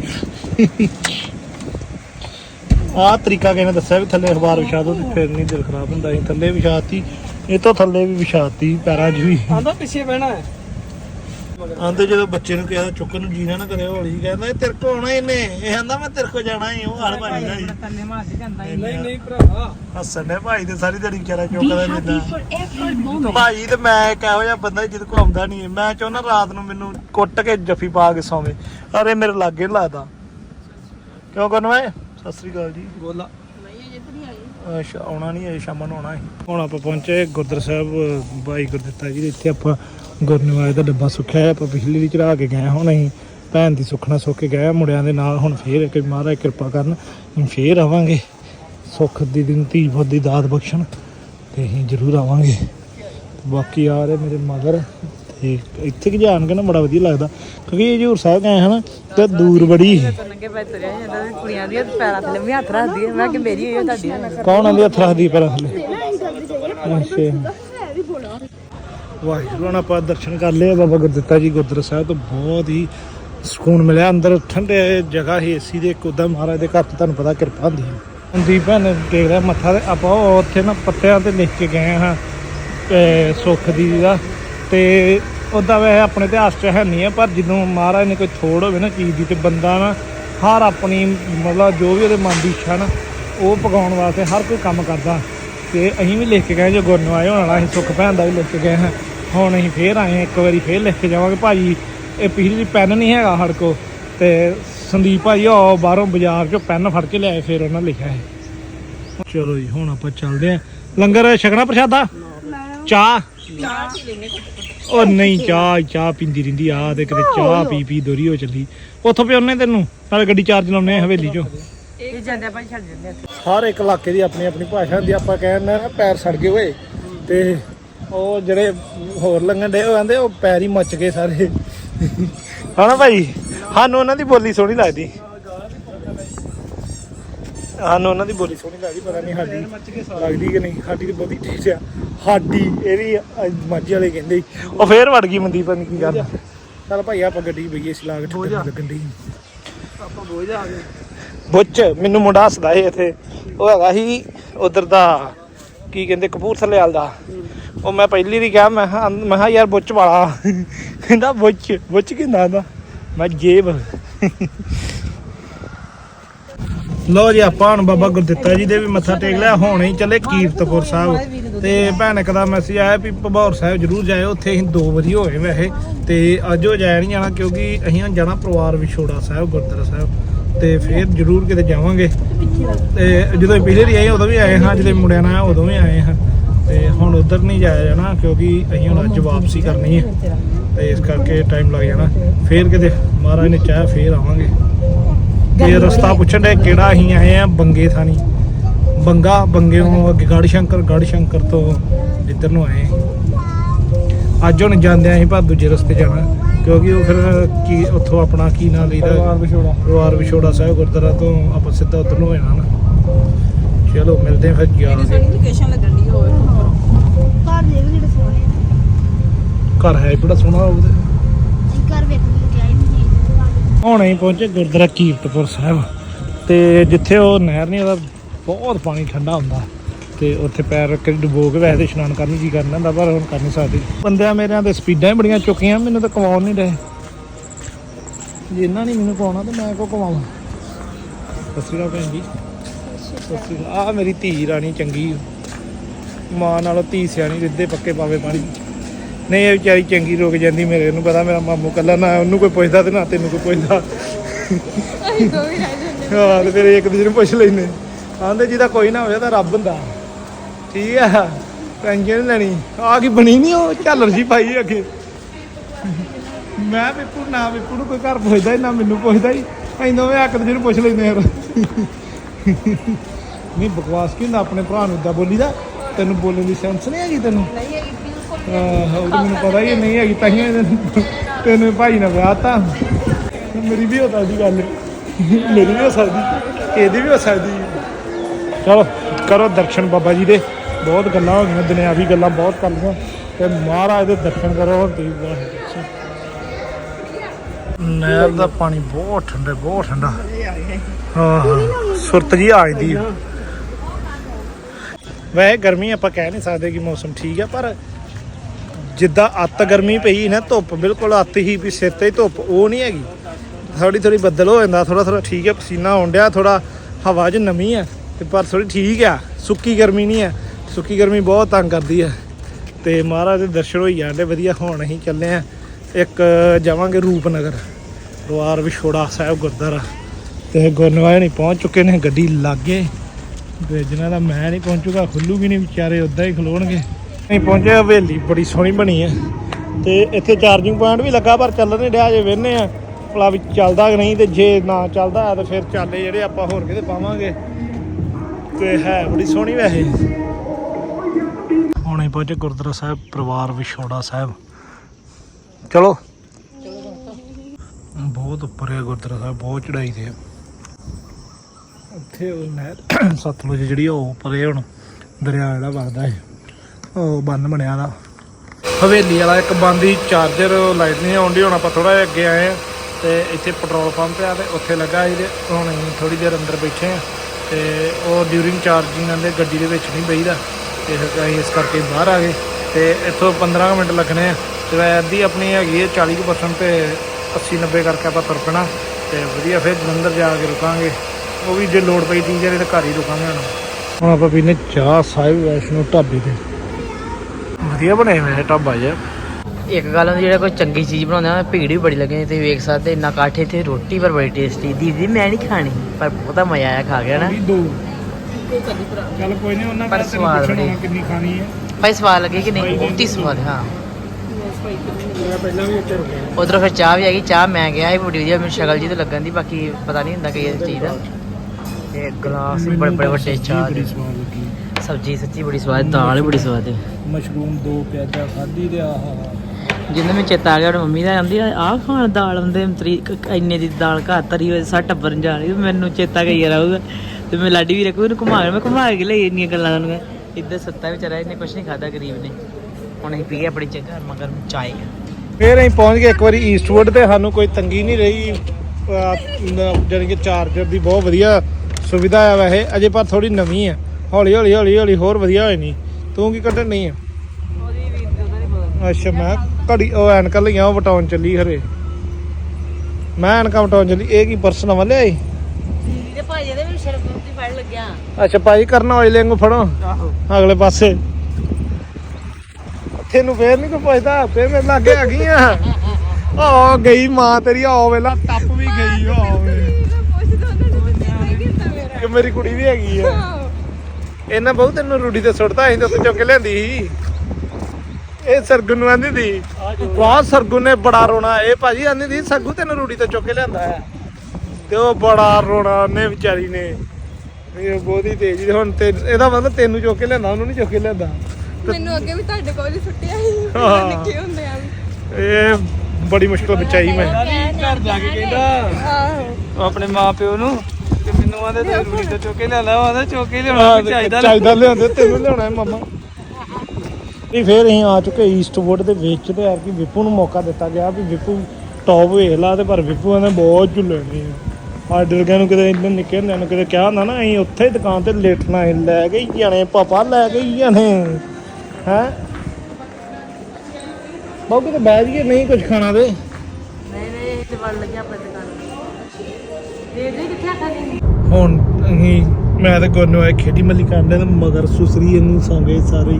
ਆਹ ਤਰੀਕਾ ਕਿਹਨੇ ਦੱਸਿਆ ਵੀ ਥੱਲੇ ਅਖਬਾਰ ਵਿਛਾ ਦੋ ਤੇ ਫਿਰ ਨਹੀਂ ਦਿਲ ਖਰਾਬ ਹੁੰਦਾ। ਸੀ ਥੱਲੇ ਵਿਛਾਤੀ ਇਹ ਤੋਂ ਥੱਲੇ ਵੀ ਵਿਛਾਤੀ ਪੈਰਾਂ 'ਚ ਵੀ। ਆਂਦਾ ਪਿੱਛੇ ਬਹਿਣਾ ਹੈ। ਆਂਦੇ ਜਦੋਂ ਬੱਚੇ ਨੂੰ ਕਿਹਾ ਚੁੱਕਣ ਨੂੰ ਜੀਣਾ ਨਾ ਕਰੇ ਹੌਲੀ ਕਹਿੰਦਾ ਇਹ ਤੇਰੇ ਕੋ ਆਉਣਾ ਇਹਨੇ। ਇਹ ਕਹਿੰਦਾ ਮੈਂ ਤੇਰੇ ਕੋ ਜਾਣਾ ਹੀ ਉਹ ਹਰ ਭਾਈ ਦਾ ਤੰਨੇ ਮਾਰ ਜਾਂਦਾ ਹੀ ਨਹੀਂ ਨਹੀਂ ਭਰਾਵਾ। ਹੱਸਣ ਦੇ ਭਾਈ ਤੇ ਸਾਰੀ ਦਿਹਾੜੀ ਵਿਚਾਰਾ ਚੁੱਕਦਾ ਰਹਿੰਦਾ ਭਾਈ ਤੇ ਮੈਂ ਇੱਕ ਇਹੋ ਜਿਹਾ ਬੰਦਾ ਜਿਹਦੇ ਕੋ ਆਉਂਦਾ ਨਹੀਂ ਹੈ। ਮੈਂ ਚਾਹੁੰਦਾ ਰਾਤ ਨੂੰ ਮੈਨੂੰ ਕੁੱਟ ਕੇ ਜੱਫੀ ਪਾ ਕੇ ਸੌਵੇਂ। ਅਰੇ ਮੇਰੇ ਲਾਗੇ ਨੀ ਲੱਗਦਾ। ਕਿਉਂ ਕਰਨ ਓਏ? ਸਤਿ ਸ੍ਰੀ ਅਕਾਲ ਜੀ। ਗੋਲਾ ਅੱਛਾ ਆਉਣਾ ਨਹੀਂ ਹੈ ਸ਼ਾਮਾਂ ਨੂੰ ਆਉਣਾ ਹੈ ਹੁਣ ਆਪਾਂ ਪਹੁੰਚੇ ਗੁਰਦਰ ਸਾਹਿਬ ਬਾਈ ਗੁਰਦਿੱਤਾ ਜੀ ਦੇ ਇੱਥੇ ਆਪਾਂ ਗੁਰਨਿਵਾਜ ਦਾ ਡੱਬਾ ਸੁੱਖਿਆ ਹੈ ਆਪਾਂ ਪਿਛਲੀ ਵਾਰੀ ਚੜਾ ਕੇ ਗਏ ਹਾਂ, ਹੁਣ ਅਸੀਂ ਭੈਣ ਦੀ ਸੁੱਖਣਾ ਸੁੱਖ ਕੇ ਗਏ ਹਾਂ ਮੁੰਡਿਆਂ ਦੇ ਨਾਲ ਹੁਣ ਫੇਰ ਕਿ ਮਹਾਰਾਜ ਕਿਰਪਾ ਕਰਨ ਫੇਰ ਆਵਾਂਗੇ। ਸੁੱਖ ਦੀ ਦਿਨ ਧੀ ਦੀ ਦਾਤ ਬਖਸ਼ਣ ਤੇ ਅਸੀਂ ਜ਼ਰੂਰ ਆਵਾਂਗੇ। ਬਾਕੀ ਆ ਰਹੇ ਮੇਰੇ ਮਦਰ ਤੇ ਇੱਥੇ ਕਿ ਜਾਣ ਕੇ ਨਾ ਬੜਾ ਵਧੀਆ ਲੱਗਦਾ। ਕਿਉਂਕਿ ਇਹ ਹਜ਼ੂਰ ਸਾਹਿਬ ਗਏ ਹਨ, ਤੇ ਦੂਰ ਬੜੀ। ਸੀ। ਨੰਗੇ ਪੈ ਤੁਰਿਆ ਜਾਂਦਾ ਤੇ ਕੁੜੀਆਂ ਦੀਆਂ ਪੈਰਾਂ ਥੱਲੇ ਵੀ ਹੱਥ ਰੱਖਦੀ ਹੈ ਮੈਂ ਕਿ ਮੇਰੀ ਹੋਈ ਤੁਹਾਡੀ ਕੌਣ ਆਂਦੀ ਹੱਥ ਰੱਖਦੀ ਪੈਰਾਂ ਥੱਲੇ? ਵਾਹਿਗੁਰੂ ਨਾਲ ਆਪਾਂ ਦਰਸ਼ਨ ਕਰ ਲਏ ਬਾਬਾ ਗੁਰਦਿੱਤਾ ਜੀ ਗੁਰਦੁਆਰਾ ਸਾਹਿਬ ਤੋਂ, ਬਹੁਤ ਹੀ ਸਕੂਨ ਮਿਲਿਆ ਅੰਦਰ, ਠੰਡੇ ਜਗ੍ਹਾ ਹੀ ਏਸੀ ਦੇ ਇੱਕ ਮਹਾਰਾਜ ਦੇ ਘਰ ਤੋਂ ਤੁਹਾਨੂੰ ਪਤਾ ਕਿਰਪਾ ਹੁੰਦੀ ਹੈ। ਹੁੰਦੀ ਭੈਣ ਟੇਕ ਰਿਹਾ ਮੱਥਾ ਤੇ ਆਪਾਂ ਉੱਥੇ ਨਾ ਪੱਤਿਆਂ ਤੇ ਲਿਖ ਕੇ ਗਏ ਹਾਂ, ਤੇ ਸੁੱਖ ਦੀ ਦਾ। ਤੇ ਉਦਾਂ ਵੈਸੇ ਆਪਣੇ ਇਤਿਹਾਸ 'ਚ ਹੈ ਨਹੀਂ ਹੈ ਪਰ ਜਦੋਂ ਮਹਾਰਾਜ ਨੇ ਕੋਈ ਥੋੜ ਹੋਵੇ ਨਾ ਚੀਜ਼ ਦੀ ਤੇ ਬੰਦਾ ਨਾ ਹਰ ਆਪਣੀ ਮਤਲਬ ਜੋ ਵੀ ਉਹਦੇ ਮਨ ਦੀ ਇੱਛਾ ਨਾ ਉਹ ਪਗਾਉਣ ਵਾਸਤੇ ਹਰ ਕੋਈ ਕੰਮ ਕਰਦਾ। ਤੇ ਅਸੀਂ ਵੀ ਲਿਖ ਕੇ ਗਏ ਜੋ ਗੁਰਨਵਾਏ ਹੋਣ ਵਾਲਾ ਅਸੀਂ ਸੁੱਖ ਭੈਣ ਦਾ ਵੀ ਲਿਖ ਕੇ ਗਏ ਹਾਂ। ਹੁਣ ਅਸੀਂ ਫੇਰ ਆਏ ਹਾਂ ਇੱਕ ਵਾਰੀ ਫੇਰ ਲਿਖ ਕੇ ਜਾਵਾਂਗੇ। ਭਾਜੀ ਇਹ ਪਿਛਲੀ ਪੈਨ ਨਹੀਂ ਹੈਗਾ ਸਾਡੇ ਕੋ ਤੇ ਸੰਦੀਪ ਭਾਈ ਉਹ ਬਾਹਰੋਂ ਬਾਜ਼ਾਰ ਚੋਂ ਪੈਨ ਫੜ ਕੇ ਲਿਆਏ ਫਿਰ ਉਹਨਾਂ ਲਿਖਿਆ ਹੈ। ਚਲੋ ਜੀ ਹੁਣ ਆਪਾਂ ਚੱਲਦੇ ਆਂ ਲੰਗਰ ਛਕਣਾ ਪ੍ਰਸ਼ਾਦਾ? ਚਾਹ? ਉਹ ਨਹੀਂ ਚਾਹ ਚਾਹ ਪੀਂਦੀ ਰਹਿੰਦੀ ਆ ਤੇ ਕਿਤੇ ਚਾਹ ਪੀ ਪੀ ਦੋਰੀ ਹੋ ਚੱਲੀ। ਉੱਥੋਂ ਪਿਉਨੇ ਤੈਨੂੰ ਨਾਲ ਗੱਡੀ ਚਾਰਜ ਲਾਉਨੇ ਆ ਹਵੇਲੀ ਚੋਂ। ਇਹ ਜਾਂਦੇ ਭਾਈ ਛੱਡ ਦਿੰਦੇ ਹਰ ਇੱਕ ਇਲਾਕੇ ਦੀ ਆਪਣੀ ਆਪਣੀ ਭਾਸ਼ਾ ਹੁੰਦੀ। ਆਪਾਂ ਕਹਿੰਦੇ ਨਾ ਪੈਰ ਸੜ ਗਏ ਹੋਏ ਤੇ ਉਹ ਜਿਹੜੇ ਹੋਰ ਲੰਘਣ ਦੇ ਉਹ ਕਹਿੰਦੇ ਉਹ ਪੈਰ ਹੀ ਮੱਚ ਗਏ ਸਾਰੇ। ਹਨਾ ਭਾਈ? ਸਾਨੂੰ ਉਹਨਾਂ ਦੀ ਬੋਲੀ ਸੋਹਣੀ ਲੱਗਦੀ। ਸਾਨੂੰ ਉਹਨਾਂ ਦੀ ਬੋਲੀ ਸੋਹਣੀ ਲੱਗਦੀ ਪਤਾ ਨਹੀਂ ਸਾਡੀ ਲੱਗਦੀ ਕਿ ਨਹੀਂ ਸਾਡੀ ਤੇ ਬਹੁਤੀ ਠੀਕ ਆ। ਸਾਡੀ ਇਹ ਵੀ ਮਾਝੇ ਵਾਲੇ ਕਹਿੰਦੇ। ਉਹ ਫੇਰ ਵੜ ਗਈ ਮਨਦੀਪ ਨੇ ਕੀ ਕਰਨਾ ਚੱਲ ਭਾਈ ਆਪਾਂ ਗੱਡੀ ਬਈਏ ਸਲਾਗ ਲੱਗਣ ਦੀ ਆਪਾਂ ਬੋਝ ਆ ਗਏ। ਬੁੱਚ ਮੈਨੂੰ ਮੁੰਡਾ ਹੱਸਦਾ ਸੀ ਇੱਥੇ। ਉਹ ਹੈਗਾ ਸੀ ਉਧਰ ਦਾ ਕੀ ਕਹਿੰਦੇ ਕਪੂਰਥਲੇ ਵਾਲ ਦਾ। ਉਹ ਮੈਂ ਪਹਿਲੀ ਵਾਰੀ ਕਿਹਾ ਮੈਂ ਮੈਂ ਕਿਹਾ ਯਾਰ ਬੁੱਚ ਵਾਲਾ। ਕਹਿੰਦਾ ਬੁੱਚ ਬੁੱਚ ਕਿੰਦਾ ਦਾ? ਮੈਂ ਜੇਬ। ਲੋ ਜੀ, ਆਪਾਂ ਹੁਣ ਬਾਬਾ ਗੁਰਦਿੱਤਾ ਜੀ ਦੇ ਵੀ ਮੱਥਾ ਟੇਕ ਲਿਆ, ਹੁਣ ਹੀ ਚੱਲੇ ਕੀਰਤਪੁਰ ਸਾਹਿਬ। ਤੇ ਭੈਣਕ ਦਾ ਮੈਸੇਜ ਆਇਆ ਵੀ ਭਬੌਰ ਸਾਹਿਬ ਜਰੂਰ ਜਾਇਓ, ਉੱਥੇ ਅਸੀਂ 2 ਵਜੇ ਹੋਏ ਵੈਸੇ। ਤੇ ਅੱਜ ਉਹ ਜਾਇਆ ਨਹੀਂ ਜਾਣਾ ਕਿਉਂਕਿ ਅਸੀਂ ਹੁਣ ਜਾਣਾ ਪਰਿਵਾਰ ਵਿਛੋੜਾ ਸਾਹਿਬ, ਗੁਰਦੁਆਰਾ ਸਾਹਿਬ। ਤੇ ਫਿਰ ਜਰੂਰ ਕਿਤੇ ਜਾਵਾਂਗੇ। ਤੇ ਜਦੋਂ ਪਿਛਲੇ ਵਾਰੀ ਆਏ ਉਦੋਂ ਵੀ ਆਏ ਹਾਂ, ਜਦੋਂ ਮੁੰਡਿਆਂ ਨਾਲ ਆਇਆ ਉਦੋਂ ਵੀ ਆਏ ਹਾਂ। ਤੇ ਹੁਣ ਉਧਰ ਨਹੀਂ ਜਾਇਆ ਜਾਣਾ ਕਿਉਂਕਿ ਅਸੀਂ ਹੁਣ ਅੱਜ ਵਾਪਸੀ ਕਰਨੀ ਹੈ ਤੇ ਇਸ ਕਰਕੇ ਟਾਈਮ ਲੱਗ ਜਾਣਾ। ਫੇਰ ਕਿਤੇ ਮਹਾਰਾਜ ਨੇ ਚਾਹਿਆ ਫੇਰ ਆਵਾਂਗੇ। ਇਹ ਰਸਤਾ ਪੁੱਛਣ ਦੇ ਕਿਹੜਾ ਅਸੀਂ ਆਏ ਆ ਬੰਗੇ ਥਾਣੀ। ਬੰਗਾ ਬੰਗੇੋਂ ਅੱਗੇ ਗੜ ਸ਼ੰਕਰ ਗੜ ਸ਼ੰਕਰ ਤੋਂ ਇੱਧਰ ਨੂੰ ਆਏ ਅੱਜ ਹੁਣ ਜਾਂਦੇ ਆਂ ਅਸੀਂ ਪਰ ਦੂਜੇ ਰਸਤੇ ਜਾਣਾ ਕਿਉਂਕਿ ਉਹ ਫਿਰ ਕੀ ਉੱਥੋਂ ਆਪਣਾ ਕੀ ਨਾਂ ਲਈਦਾ? ਪਰਿਵਾਰ ਵਿਛੋੜਾ। ਪਰਿਵਾਰ ਵਿਛੋੜਾ ਸਾਹਿਬ ਗੁਰਦੁਆਰਾ ਤੋਂ ਆਪਾਂ ਸਿੱਧਾ ਉੱਧਰ ਨੂੰ ਜਾਣਾ ਨਾ। ਚਲੋ ਮਿਲਦੇ ਆਂ ਫਿਰ ਜਾ ਕੇ ਲੋਕੇਸ਼ਨ ਲੱਗਣ ਦੀ ਹੋਰ ਘਰ ਦੇ ਵੀ ਜਿਹੜੇ ਸੋਹਣੇ ਘਰ ਹੈ ਬੜਾ ਸੋਹਣਾ ਉਹਦੇ ਘਰ ਵੇਖਣ ਨੂੰ ਹੀ ਪਹੁੰਚੇ ਗੁਰਦੁਆਰਾ ਕੀਰਤਪੁਰ ਸਾਹਿਬ। ਤੇ ਜਿੱਥੇ ਉਹ ਨਹਿਰ ਨਹੀਂ, ਉਹਦਾ ਬਹੁਤ ਪਾਣੀ ਠੰਡਾ ਹੁੰਦਾ। ਤੇ ਉੱਥੇ ਪੈਰ ਰੱਖ ਕੇ ਡੁਬੋ ਕੇ ਵੈਸੇ ਇਸ਼ਨਾਨ ਕਰਨ ਜੀ ਕੀ ਕਰਨਾ ਹੁੰਦਾ, ਪਰ ਹੁਣ ਕਰ ਨਹੀਂ ਸਕਦੇ। ਬੰਦਿਆਂ ਮੇਰਿਆਂ ਤੇ ਸਪੀਡਾਂ ਹੀ ਬੜੀਆਂ ਚੁੱਕੀਆਂ, ਮੈਨੂੰ ਤਾਂ ਕਮਾਉਣ ਨਹੀਂ ਰਹੇ ਜੇ ਇਹਨਾਂ ਨੇ ਮੈਨੂੰ ਕਮਾਉਣਾ ਤਾਂ ਮੈਂ ਕੋ ਕਮਾਵਾਂ? ਸਤਿ ਸ਼੍ਰੀ ਭੈਣ ਜੀ। ਸਤਿ ਆ ਮੇਰੀ ਧੀ ਰਾਣੀ ਚੰਗੀ। ਮਾਂ ਨਾਲੋਂ ਧੀ ਸਿਆਣੀ, ਰਿੱਧੇ ਪੱਕੇ ਪਾਵੇ ਪਾਣੀ। ਨਹੀਂ ਇਹ ਵਿਚਾਰੀ ਚੰਗੀ ਰੁਕ ਜਾਂਦੀ ਮੇਰੇ ਨੂੰ ਪਤਾ ਮੇਰਾ ਮਾਮੂ ਕੱਲਾ ਨਾ ਉਹਨੂੰ ਕੋਈ ਪੁੱਛਦਾ ਤੇ ਨਾ ਤੈਨੂੰ ਕੋਈ ਪੁੱਛਦਾ। ਅਸੀਂ ਦੋ ਵੀ ਰਹਿ ਜਾਂਦੇ ਹਾਂ। ਤੇ ਫਿਰ ਇੱਕ ਦੂਜੇ ਨੂੰ ਪੁੱਛ ਲੈਨੇ ਆਂਦੇ ਜਿਹਦਾ ਕੋਈ ਨਾ ਹੋਵੇ ਤਾਂ ਰੱਬ ਹੁੰਦਾ। ਠੀਕ ਆ ਟੈਨਸ਼ਨ ਲੈਣੀ। ਆ ਕੀ ਬਣੀ ਨਹੀਂ ਉਹ ਝਾਲਰ ਜੀ ਪਾਈ ਅੱਗੇ। ਮੈਂ ਵਿਪੂ ਨਾ ਵਿਪੂ ਨੂੰ ਕੋਈ ਘਰ ਪੁੱਛਦਾ ਹੀ ਨਾ ਮੈਨੂੰ ਪੁੱਛਦਾ ਹੀ ਅਸੀਂ ਦੋਵੇਂ ਇੱਕ ਦੂਜੇ ਨੂੰ ਪੁੱਛ ਲੈਂਦੇ ਯਾਰ ਨਹੀਂ ਬਕਵਾਸ ਕੀ ਹੁੰਦਾ ਆਪਣੇ ਭਰਾ ਨੂੰ ਇਦਾਂ ਬੋਲੀਦਾ? ਤੈਨੂੰ ਬੋਲਣ ਦੀ ਸੈਂਸ ਨਹੀਂ ਹੈਗੀ ਤੈਨੂੰ? ਨਹੀਂ ਹੈਗੀ। ਉਹ ਤਾਂ ਮੈਨੂੰ ਪਤਾ ਹੀ ਨਹੀਂ ਹੈਗੀ, ਤਾਂ ਹੀ ਤੈਨੂੰ ਭਾਈ ਨਾਲ ਵਿਆਹ ਤਾਂ ਮੇਰੀ ਵੀ ਹੋ ਸਕਦੀ ਗੱਲ। ਮੇਰੀ ਵੀ ਹੋ ਸਕਦੀ, ਇਹਦੀ ਵੀ ਹੋ ਸਕਦੀ। ਚਲੋ, ਕਰੋ ਦਰਸ਼ਨ ਬਾਬਾ ਜੀ ਦੇ। ਬਹੁਤ ਗੱਲਾਂ ਹੋ ਗਈਆਂ, ਦੁਨਿਆਵੀ ਗੱਲਾਂ ਬਹੁਤ ਕਰ ਲਈਆਂ। ਤੇ ਮਹਾਰਾਜ ਦੇ ਦਰਸ਼ਨ ਕਰੋ ਹੁਣ ਤੁਸੀਂ ਨਹਿਰ ਦਾ ਪਾਣੀ ਬਹੁਤ ਠੰਡਾ ਬਹੁਤ ਠੰਡਾ। ਹਾਂ ਸੁਰਤ ਜੀ ਆ ਜਾਂਦੀ ਵੈਸੇ ਗਰਮੀ ਆਪਾਂ ਕਹਿ ਨਹੀਂ ਸਕਦੇ ਕਿ ਮੌਸਮ ਠੀਕ ਹੈ ਪਰ ਜਿੱਦਾਂ ਅੱਤ ਗਰਮੀ ਪਈ ਨਾ, ਧੁੱਪ ਬਿਲਕੁਲ ਅੱਤ ਹੀ ਵੀ ਸਿਰ ਤੇ ਹੀ ਧੁੱਪ, ਉਹ ਨਹੀਂ ਹੈਗੀ। ਥੋੜੀ ਥੋੜੀ ਬੱਦਲ ਹੋ ਜਾਂਦਾ ਥੋੜਾ ਥੋੜਾ ਠੀਕ ਹੈ, ਪਸੀਨਾ ਆਉਣ ਡਿਆ ਥੋੜਾ ਹਵਾ 'ਚ ਨਮੀ ਆ ਤੇ ਪਰ ਥੋੜੀ ਠੀਕ ਆ, ਸੁੱਕੀ ਗਰਮੀ ਨਹੀਂ ਆ ਸੁੱਕੀ ਗਰਮੀ ਬਹੁਤ ਤੰਗ ਕਰਦੀ ਆ ਤੇ ਮਹਾਰਾਜ ਦੇ ਦਰਸ਼ਨ ਹੋਈ ਜਾਂਦੇ, ਵਧੀਆ, ਹੁਣ ਅਸੀਂ ਚੱਲੇ ਆ ਇੱਕ ਜਾਵਾਂਗੇ ਰੂਪਨਗਰ ਰਵਾਰ ਵਿਛੋੜਾ ਸਾਹਿਬ ਗੁਰਦੁਆਰਾ। ਤੇ ਗੁਰਨਵਾਏ ਨਹੀਂ ਪਹੁੰਚ ਚੁੱਕੇ ਨੇ, ਗੱਡੀ ਲਾਗੇ, ਤੇ ਜਿਨ੍ਹਾਂ ਦਾ ਮੈਂ ਨਹੀਂ ਪਹੁੰਚੂਗਾ, ਖੁੱਲੂਗੀ ਨਹੀਂ, ਵਿਚਾਰੇ ਉਦਾਂ ਹੀ ਖਲੋਣਗੇ। ਅਸੀਂ ਪਹੁੰਚੇ ਹਵੇਲੀ, ਬੜੀ ਸੋਹਣੀ ਬਣੀ ਹੈ। ਤੇ ਇੱਥੇ ਚਾਰਜਿੰਗ ਪੁਆਇੰਟ ਵੀ ਲੱਗਾ, ਪਰ ਚੱਲ ਨਹੀਂ ਰਿਹਾ ਜੇ ਵੇਨੇ ਆ ਭਲਾ ਵੀ ਚੱਲਦਾ ਕਿ ਨਹੀਂ, ਤੇ ਜੇ ਨਾ ਚੱਲਦਾ ਆ ਤਾਂ ਫਿਰ ਚਾਲੇ ਜਿਹੜੇ ਆਪਾਂ ਹੋਰ ਕਿਤੇ ਪਾਵਾਂਗੇ। ਤੇ ਹੈ, ਬੜੀ ਸੋਹਣੀ ਵੈਸੇ। ਹੁਣ ਅਸੀਂ ਪਹੁੰਚੇ ਗੁਰਦੁਆਰਾ ਸਾਹਿਬ, ਪਰਿਵਾਰ ਵਿਛੋੜਾ ਸਾਹਿਬ। ਚਲੋ। ਬਹੁਤ ਉੱਪਰ ਹੈ ਗੁਰਦੁਆਰਾ ਸਾਹਿਬ, ਬਹੁਤ ਚੜਾਈ ਤੇ ਉੱਥੇ ਉਹ ਨਹਿਰ, ਸਤਲੁਜ ਜਿਹੜੀ ਉਹ ਉੱਪਰ ਪਰੇ ਹੁਣ। ਦਰਿਆ ਜਿਹੜਾ ਵਗਦਾ ਹੈ। ਉਹ ਬੰਨ ਬਣਿਆ ਦਾ। ਹਵੇਲੀ ਵਾਲਾ ਇੱਕ ਬੰਦੀ ਚਾਰਜਰ ਲਾਈਟ ਨਹੀਂ ਆਉਂਦੀ, ਹੁਣ ਆਪਾਂ ਥੋੜਾ ਜਿਹਾ ਅੱਗੇ ਆਏ ਆ ਤੇ ਇੱਥੇ ਪੈਟਰੋਲ ਪੰਪ ਆ ਤੇ ਉੱਥੇ ਲੱਗਾ ਸੀ ਤੇ ਹੁਣ ਥੋੜੀ ਦੇਰ ਅੰਦਰ ਬੈਠੇ ਆ ਤੇ ਉਹ ਡਿਊਰਿੰਗ ਚਾਰਜਿੰਗ ਦੇ ਗੱਡੀ ਦੇ ਵਿੱਚ ਨਹੀਂ ਬਈਦਾ। ਤੇ ਫਿਰ ਅਸੀਂ ਇਸ ਕਰਕੇ ਬਾਹਰ ਆ ਗਏ ਤੇ ਇੱਥੋਂ 15 ਕੁ ਮਿੰਟ ਲੱਗਣੇ ਆ। ਤੇ ਵੈ ਅੱਧੀ ਆਪਣੀ ਹੈਗੀ ਹੈ 40% ਤੇ 80 90 ਕਰਕੇ ਆਪਾਂ ਤੁਰ ਪੈਣਾ ਤੇ ਵਧੀਆ ਫਿਰ ਜਲੰਧਰ ਜਾ ਕੇ ਰੁਕਾਂਗੇ। ਉਹ ਵੀ ਜੇ ਲੋੜ ਪਈ ਤੀ ਜਿਹੜੇ ਘਰ ਹੀ ਰੁਕਾਂਗੇ ਹੁਣ। ਹੁਣ ਆਪਾਂ ਪੀਨੇ ਚਾਹ ਸਾਹਿਬ ਵੈਸ਼ਨੋ ਢਾਬੇ ਤੇ। ਵਧੀਆ ਬਣਿਆ ਹੋਇਆ ਇਹ ਢਾਬਾ ਜਿਹਾ। ਇੱਕ ਗੱਲ ਹੁੰਦੀ ਜਿਹੜਾ ਕੋਈ ਚੰਗੀ ਚੀਜ਼ ਬਣਾਉਂਦਾ ਨਾ ਭੀੜ ਵੀ ਬੜੀ ਲੱਗੇ ਤੁਸੀਂ ਵੇਖ ਸਕਦੇ ਇੰਨਾ ਇਕੱਠ ਇੱਥੇ ਰੋਟੀ ਪਰ ਬੜੀ ਟੇਸਟੀ ਦੀਦੀ ਮੈਂ ਨਹੀਂ ਖਾਣੀ ਪਰ ਉਹਦਾ ਮਜ਼ਾ ਆਇਆ ਖਾ ਗਿਆ ਨਾ। ਦੋ। ਚੱਲ ਕੋਈ ਨਹੀਂ ਉਹਨਾਂ ਪਰ ਦਾ ਤੈਨੂੰ ਸਵਾਦ ਪੁੱਛਣਾ ਬੜੀ। ਕਿੰਨੀ ਖਾਣੀ ਹੈ ਭਾਈ ਸਵਾਦ ਲੱਗੇ ਕਿ ਨਹੀਂ? ਬਹੁਤੀ ਸਵਾਦ ਹਾਂ। ਮੈਂ ਪਹਿਲਾਂ ਵੀ ਉੱਤੇ ਰੁਕਿਆ। ਉਧਰੋਂ ਫਿਰ ਚਾਹ ਵੀ ਆ ਗਈ ਚਾਹ ਮੈਂ ਗਿਆ ਸੀ ਬੜੀ ਵਧੀਆ ਮੈਨੂੰ ਸ਼ਕਲ ਜੀ ਤੇ ਲੱਗਣ ਦੀ ਬਾਕੀ ਪਤਾ ਨਹੀਂ ਹੁੰਦਾ ਕਈ ਚੀਜ਼ ਦਾ ਤੇ ਗਲਾਸ ਵੀ ਬੜੇ ਬੜੇ ਵੱਡੇ ਚਾਹ ਦੇ। ਸਬਜ਼ੀ ਸੱਚੀ ਬੜੀ ਸਵਾਦ ਦਾਲ ਬੜੀ ਸਵਾਦ ਹੈ। ਮਸ਼ਰੂਮ ਦੋ ਪਿਆਜ਼ਾ ਖਾਧੀ ਤੇ ਆਹਾ। ਜਿੰਨੇ ਮੈਂ ਚੇਤਾ ਆ ਗਿਆ ਉਹ ਮੰਮੀ ਦਾ ਆਂਦੀ ਆਹ ਖਾਣ ਦਾਲ ਹੁੰਦੇ ਤਰੀਕ ਇੰਨੇ ਦੀ ਦਾਲ ਘਰ ਤਰੀ ਹੋਏ ਸਾ ਟੱਬਰ ਨੂੰ ਜਾ ਰਹੀ ਮੈਨੂੰ ਚੇਤਾ ਕਈ ਰਹੂਗਾ ਤੇ ਮੈਂ ਲਾਡੀ ਵੀ ਰੱਖੂ ਇਹਨੂੰ ਘੁਮਾ ਕੇ ਮੈਂ ਘੁਮਾ ਕੇ ਲਈ ਇੰਨੀਆਂ ਗੱਲਾਂ ਨੂੰ। ਇੱਧਰ ਸੱਤਾ ਵਿਚਾਰਾ ਇਹਨੇ ਕੁਝ ਨਹੀਂ ਖਾਦਾ ਗਰੀਬ ਨੇ। ਹੁਣ ਅਸੀਂ ਪੀ ਗਏ ਆਪਣੀ ਜਗ੍ਹਾ ਮਗਰ ਚਾਏ ਫਿਰ ਅਸੀਂ ਪਹੁੰਚ ਗਏ ਇੱਕ ਵਾਰੀ ਈਸਟਵੁੱਡ ਤੇ ਸਾਨੂੰ ਕੋਈ ਤੰਗੀ ਨਹੀਂ ਰਹੀ। ਜਾਨੀ ਕਿ ਚਾਰਜਰ ਦੀ ਬਹੁਤ ਵਧੀਆ ਸੁਵਿਧਾ ਆ ਵੈਸੇ ਅਜੇ ਪਰ ਥੋੜੀ ਨਵੀਂ ਆ। ਹੌਲੀ ਹੌਲੀ ਹੌਲੀ ਹੌਲੀ ਹੋਰ ਵਧੀਆ ਹੋਈ ਨਹੀਂ ਤੂੰ ਕੀ ਕੱਢਣ ਨਹੀਂ ਆ? ਅੱਛਾ ਮੈਂ ਘੜੀ ਉਹ ਐਨਕਾਂ ਲਈਆਂ ਉਹ ਵਟਾਉਣ ਚੱਲੀ ਖਰੇ ਮੈਂ ਐਨਕਾਂ ਵਟਾਉਣ ਚੱਲੀ ਇਹ ਕੀ ਪਰਸ ਨਵਾਂ ਲਿਆਈ? ਤੇ ਭਾਜੀ ਇਹਦੇ ਵੀ ਸ਼ਰਮ ਦੀ ਫੜ ਲੱਗਿਆ। ਅੱਛਾ ਭਾਈ ਕਰਨ ਆਇਲ ਵਾਂਗੂ ਫੜੋ। ਅਗਲੇ ਪਾਸੇ। ਤੈਨੂੰ ਫੇਰ ਨਹੀਂ ਕੋਈ ਪੁੱਛਦਾ ਫੇਰ ਮੇਰੇ ਲਾਗੇ ਆ ਗਈ ਆ ਗਈ ਮਾਂ ਤੇਰੀ ਆ ਵੇਲਾ ਟੱਪ ਵੀ ਗਈ ਕਿ ਮੇਰੀ। ਕੁੜੀ ਵੀ ਹੈਗੀ ਆ। ਇਹਨਾਂ ਬਹੁਤ ਤੈਨੂੰ ਰੂੜੀ ਤੇ ਸੁੱਟਦਾ ਅਸੀਂ ਤੇ ਉੱਥੇ ਚੁੱਕ ਕੇ ਲਿਆਂਦੀ ਸੀ। ਇਹ ਸਰਗੁਣ ਨੂੰ ਆਂਦੀ ਦੀ ਬਹੁਤ ਸਰਗੁਣ ਨੇ ਬੜਾ ਰੋਣਾ। ਇਹ ਭਾਜੀ ਆਂਦੀ ਦੀ ਸੱਗੂ ਤੈਨੂੰ ਰੂੜੀ ਤੇ ਚੁੱਕ ਕੇ ਲਿਆਂਦਾ ਹੈ। ਤੇ ਉਹ ਬੜਾ ਰੋਣਾ ਉਹਨੇ ਵਿਚਾਰੀ ਨੇ। ਇਹ ਬਹੁਤੀ ਤੇਜ਼ ਸੀ ਹੁਣ ਤੇ ਇਹਦਾ ਮਤਲਬ ਤੈਨੂੰ ਚੁੱਕ ਕੇ ਲਿਆਂਦਾ ਉਹਨੂੰ ਨਹੀਂ ਚੁੱਕ ਕੇ ਲਿਆਂਦਾ। ਮੈਨੂੰ ਅੱਗੇ ਵੀ ਤੁਹਾਡੇ ਕੋਲ ਹੀ ਸੁੱਟਿਆ ਸੀ। ਹਾਂ। ਨਿੱਕੇ ਹੁੰਦੇ ਆ। ਇਹ ਬੜੀ ਮੁਸ਼ਕਲ ਵਿੱਚ ਆਈ ਮੈਂ। ਘਰ ਜਾ ਕੇ ਕਹਿੰਦਾ ਆਹੋ। ਆਪਣੇ ਮਾਪਿਓ ਨੂੰ ਕਿ ਮੈਨੂੰ ਆਂਦੇ ਤੇ ਰੂੜੀ ਤੇ ਚੁੱਕੇ ਲਿਆਂਦਾ ਆਂਦਾ ਚੁੱਕੇ ਲਿਆਉਣਾ ਵੀ ਚਾਹੀਦਾ ਚਾਹੀਦਾ ਲਿਆਂਦੇ ਤੈਨੂੰ ਲਿਆਉਣਾ ਹੈ ਮਾਮਾ। ਨਹੀਂ ਫੇਰ ਅਸੀਂ ਆ ਚੁੱਕੇ ਈਸਟਵੁੱਡ ਦੇ ਵਿੱਚ ਤੇ ਯਾਰ ਕਿ ਵਿਪੂ ਨੂੰ ਮੌਕਾ ਦਿੱਤਾ ਗਿਆ ਵੀ ਵਿਪੂ ਟੌਪ ਵੇਖ ਲਾ ਤੇ ਪਰ ਵਿਪੂ ਨੇ ਬਹੁਤ ਝੁੱਲੇ ਨੇ। ਆ ਡਰਗਿਆਂ ਨੂੰ ਕਿਤੇ ਇੰਨੇ ਨਿੱਕੇ ਹੁੰਦਿਆਂ ਨੂੰ ਕਿਤੇ ਕਿਹਾ ਹੁੰਦਾ ਨਾ ਅਸੀਂ ਉੱਥੇ ਹੀ ਦੁਕਾਨ ਤੇ ਲੇਟਣਾ ਹੈ ਲੈ ਕੇ ਹੀ ਜਾਣੇ ਪਾਪਾ ਲੈ ਕੇ ਹੀ ਜਾਣੇ। ਹੈ? ਬਹੁਤ ਕਿਤੇ ਬਹਿ ਜੀਏ ਨਹੀਂ ਕੁਝ ਖਾਣਾ ਤੇ। ਨਹੀਂ ਨਹੀਂ ਤੇ ਵੜ ਲੱਗਿਆ ਆਪਣੇ ਦੁਕਾਨ ਕਿੱਥੇ ਆਖਾ ਹੁਣ ਅਸੀਂ, ਮੈਂ ਤੇ ਕੋਨੋ ਆਏ ਖੇਡੀ ਮੱਲੀ ਕਾਂਡੇ ਤੇ ਮਗਰ ਸੁਸਰੀ ਇਹਨੂੰ ਸੌਂ ਸਾਰੇ ਹੀ।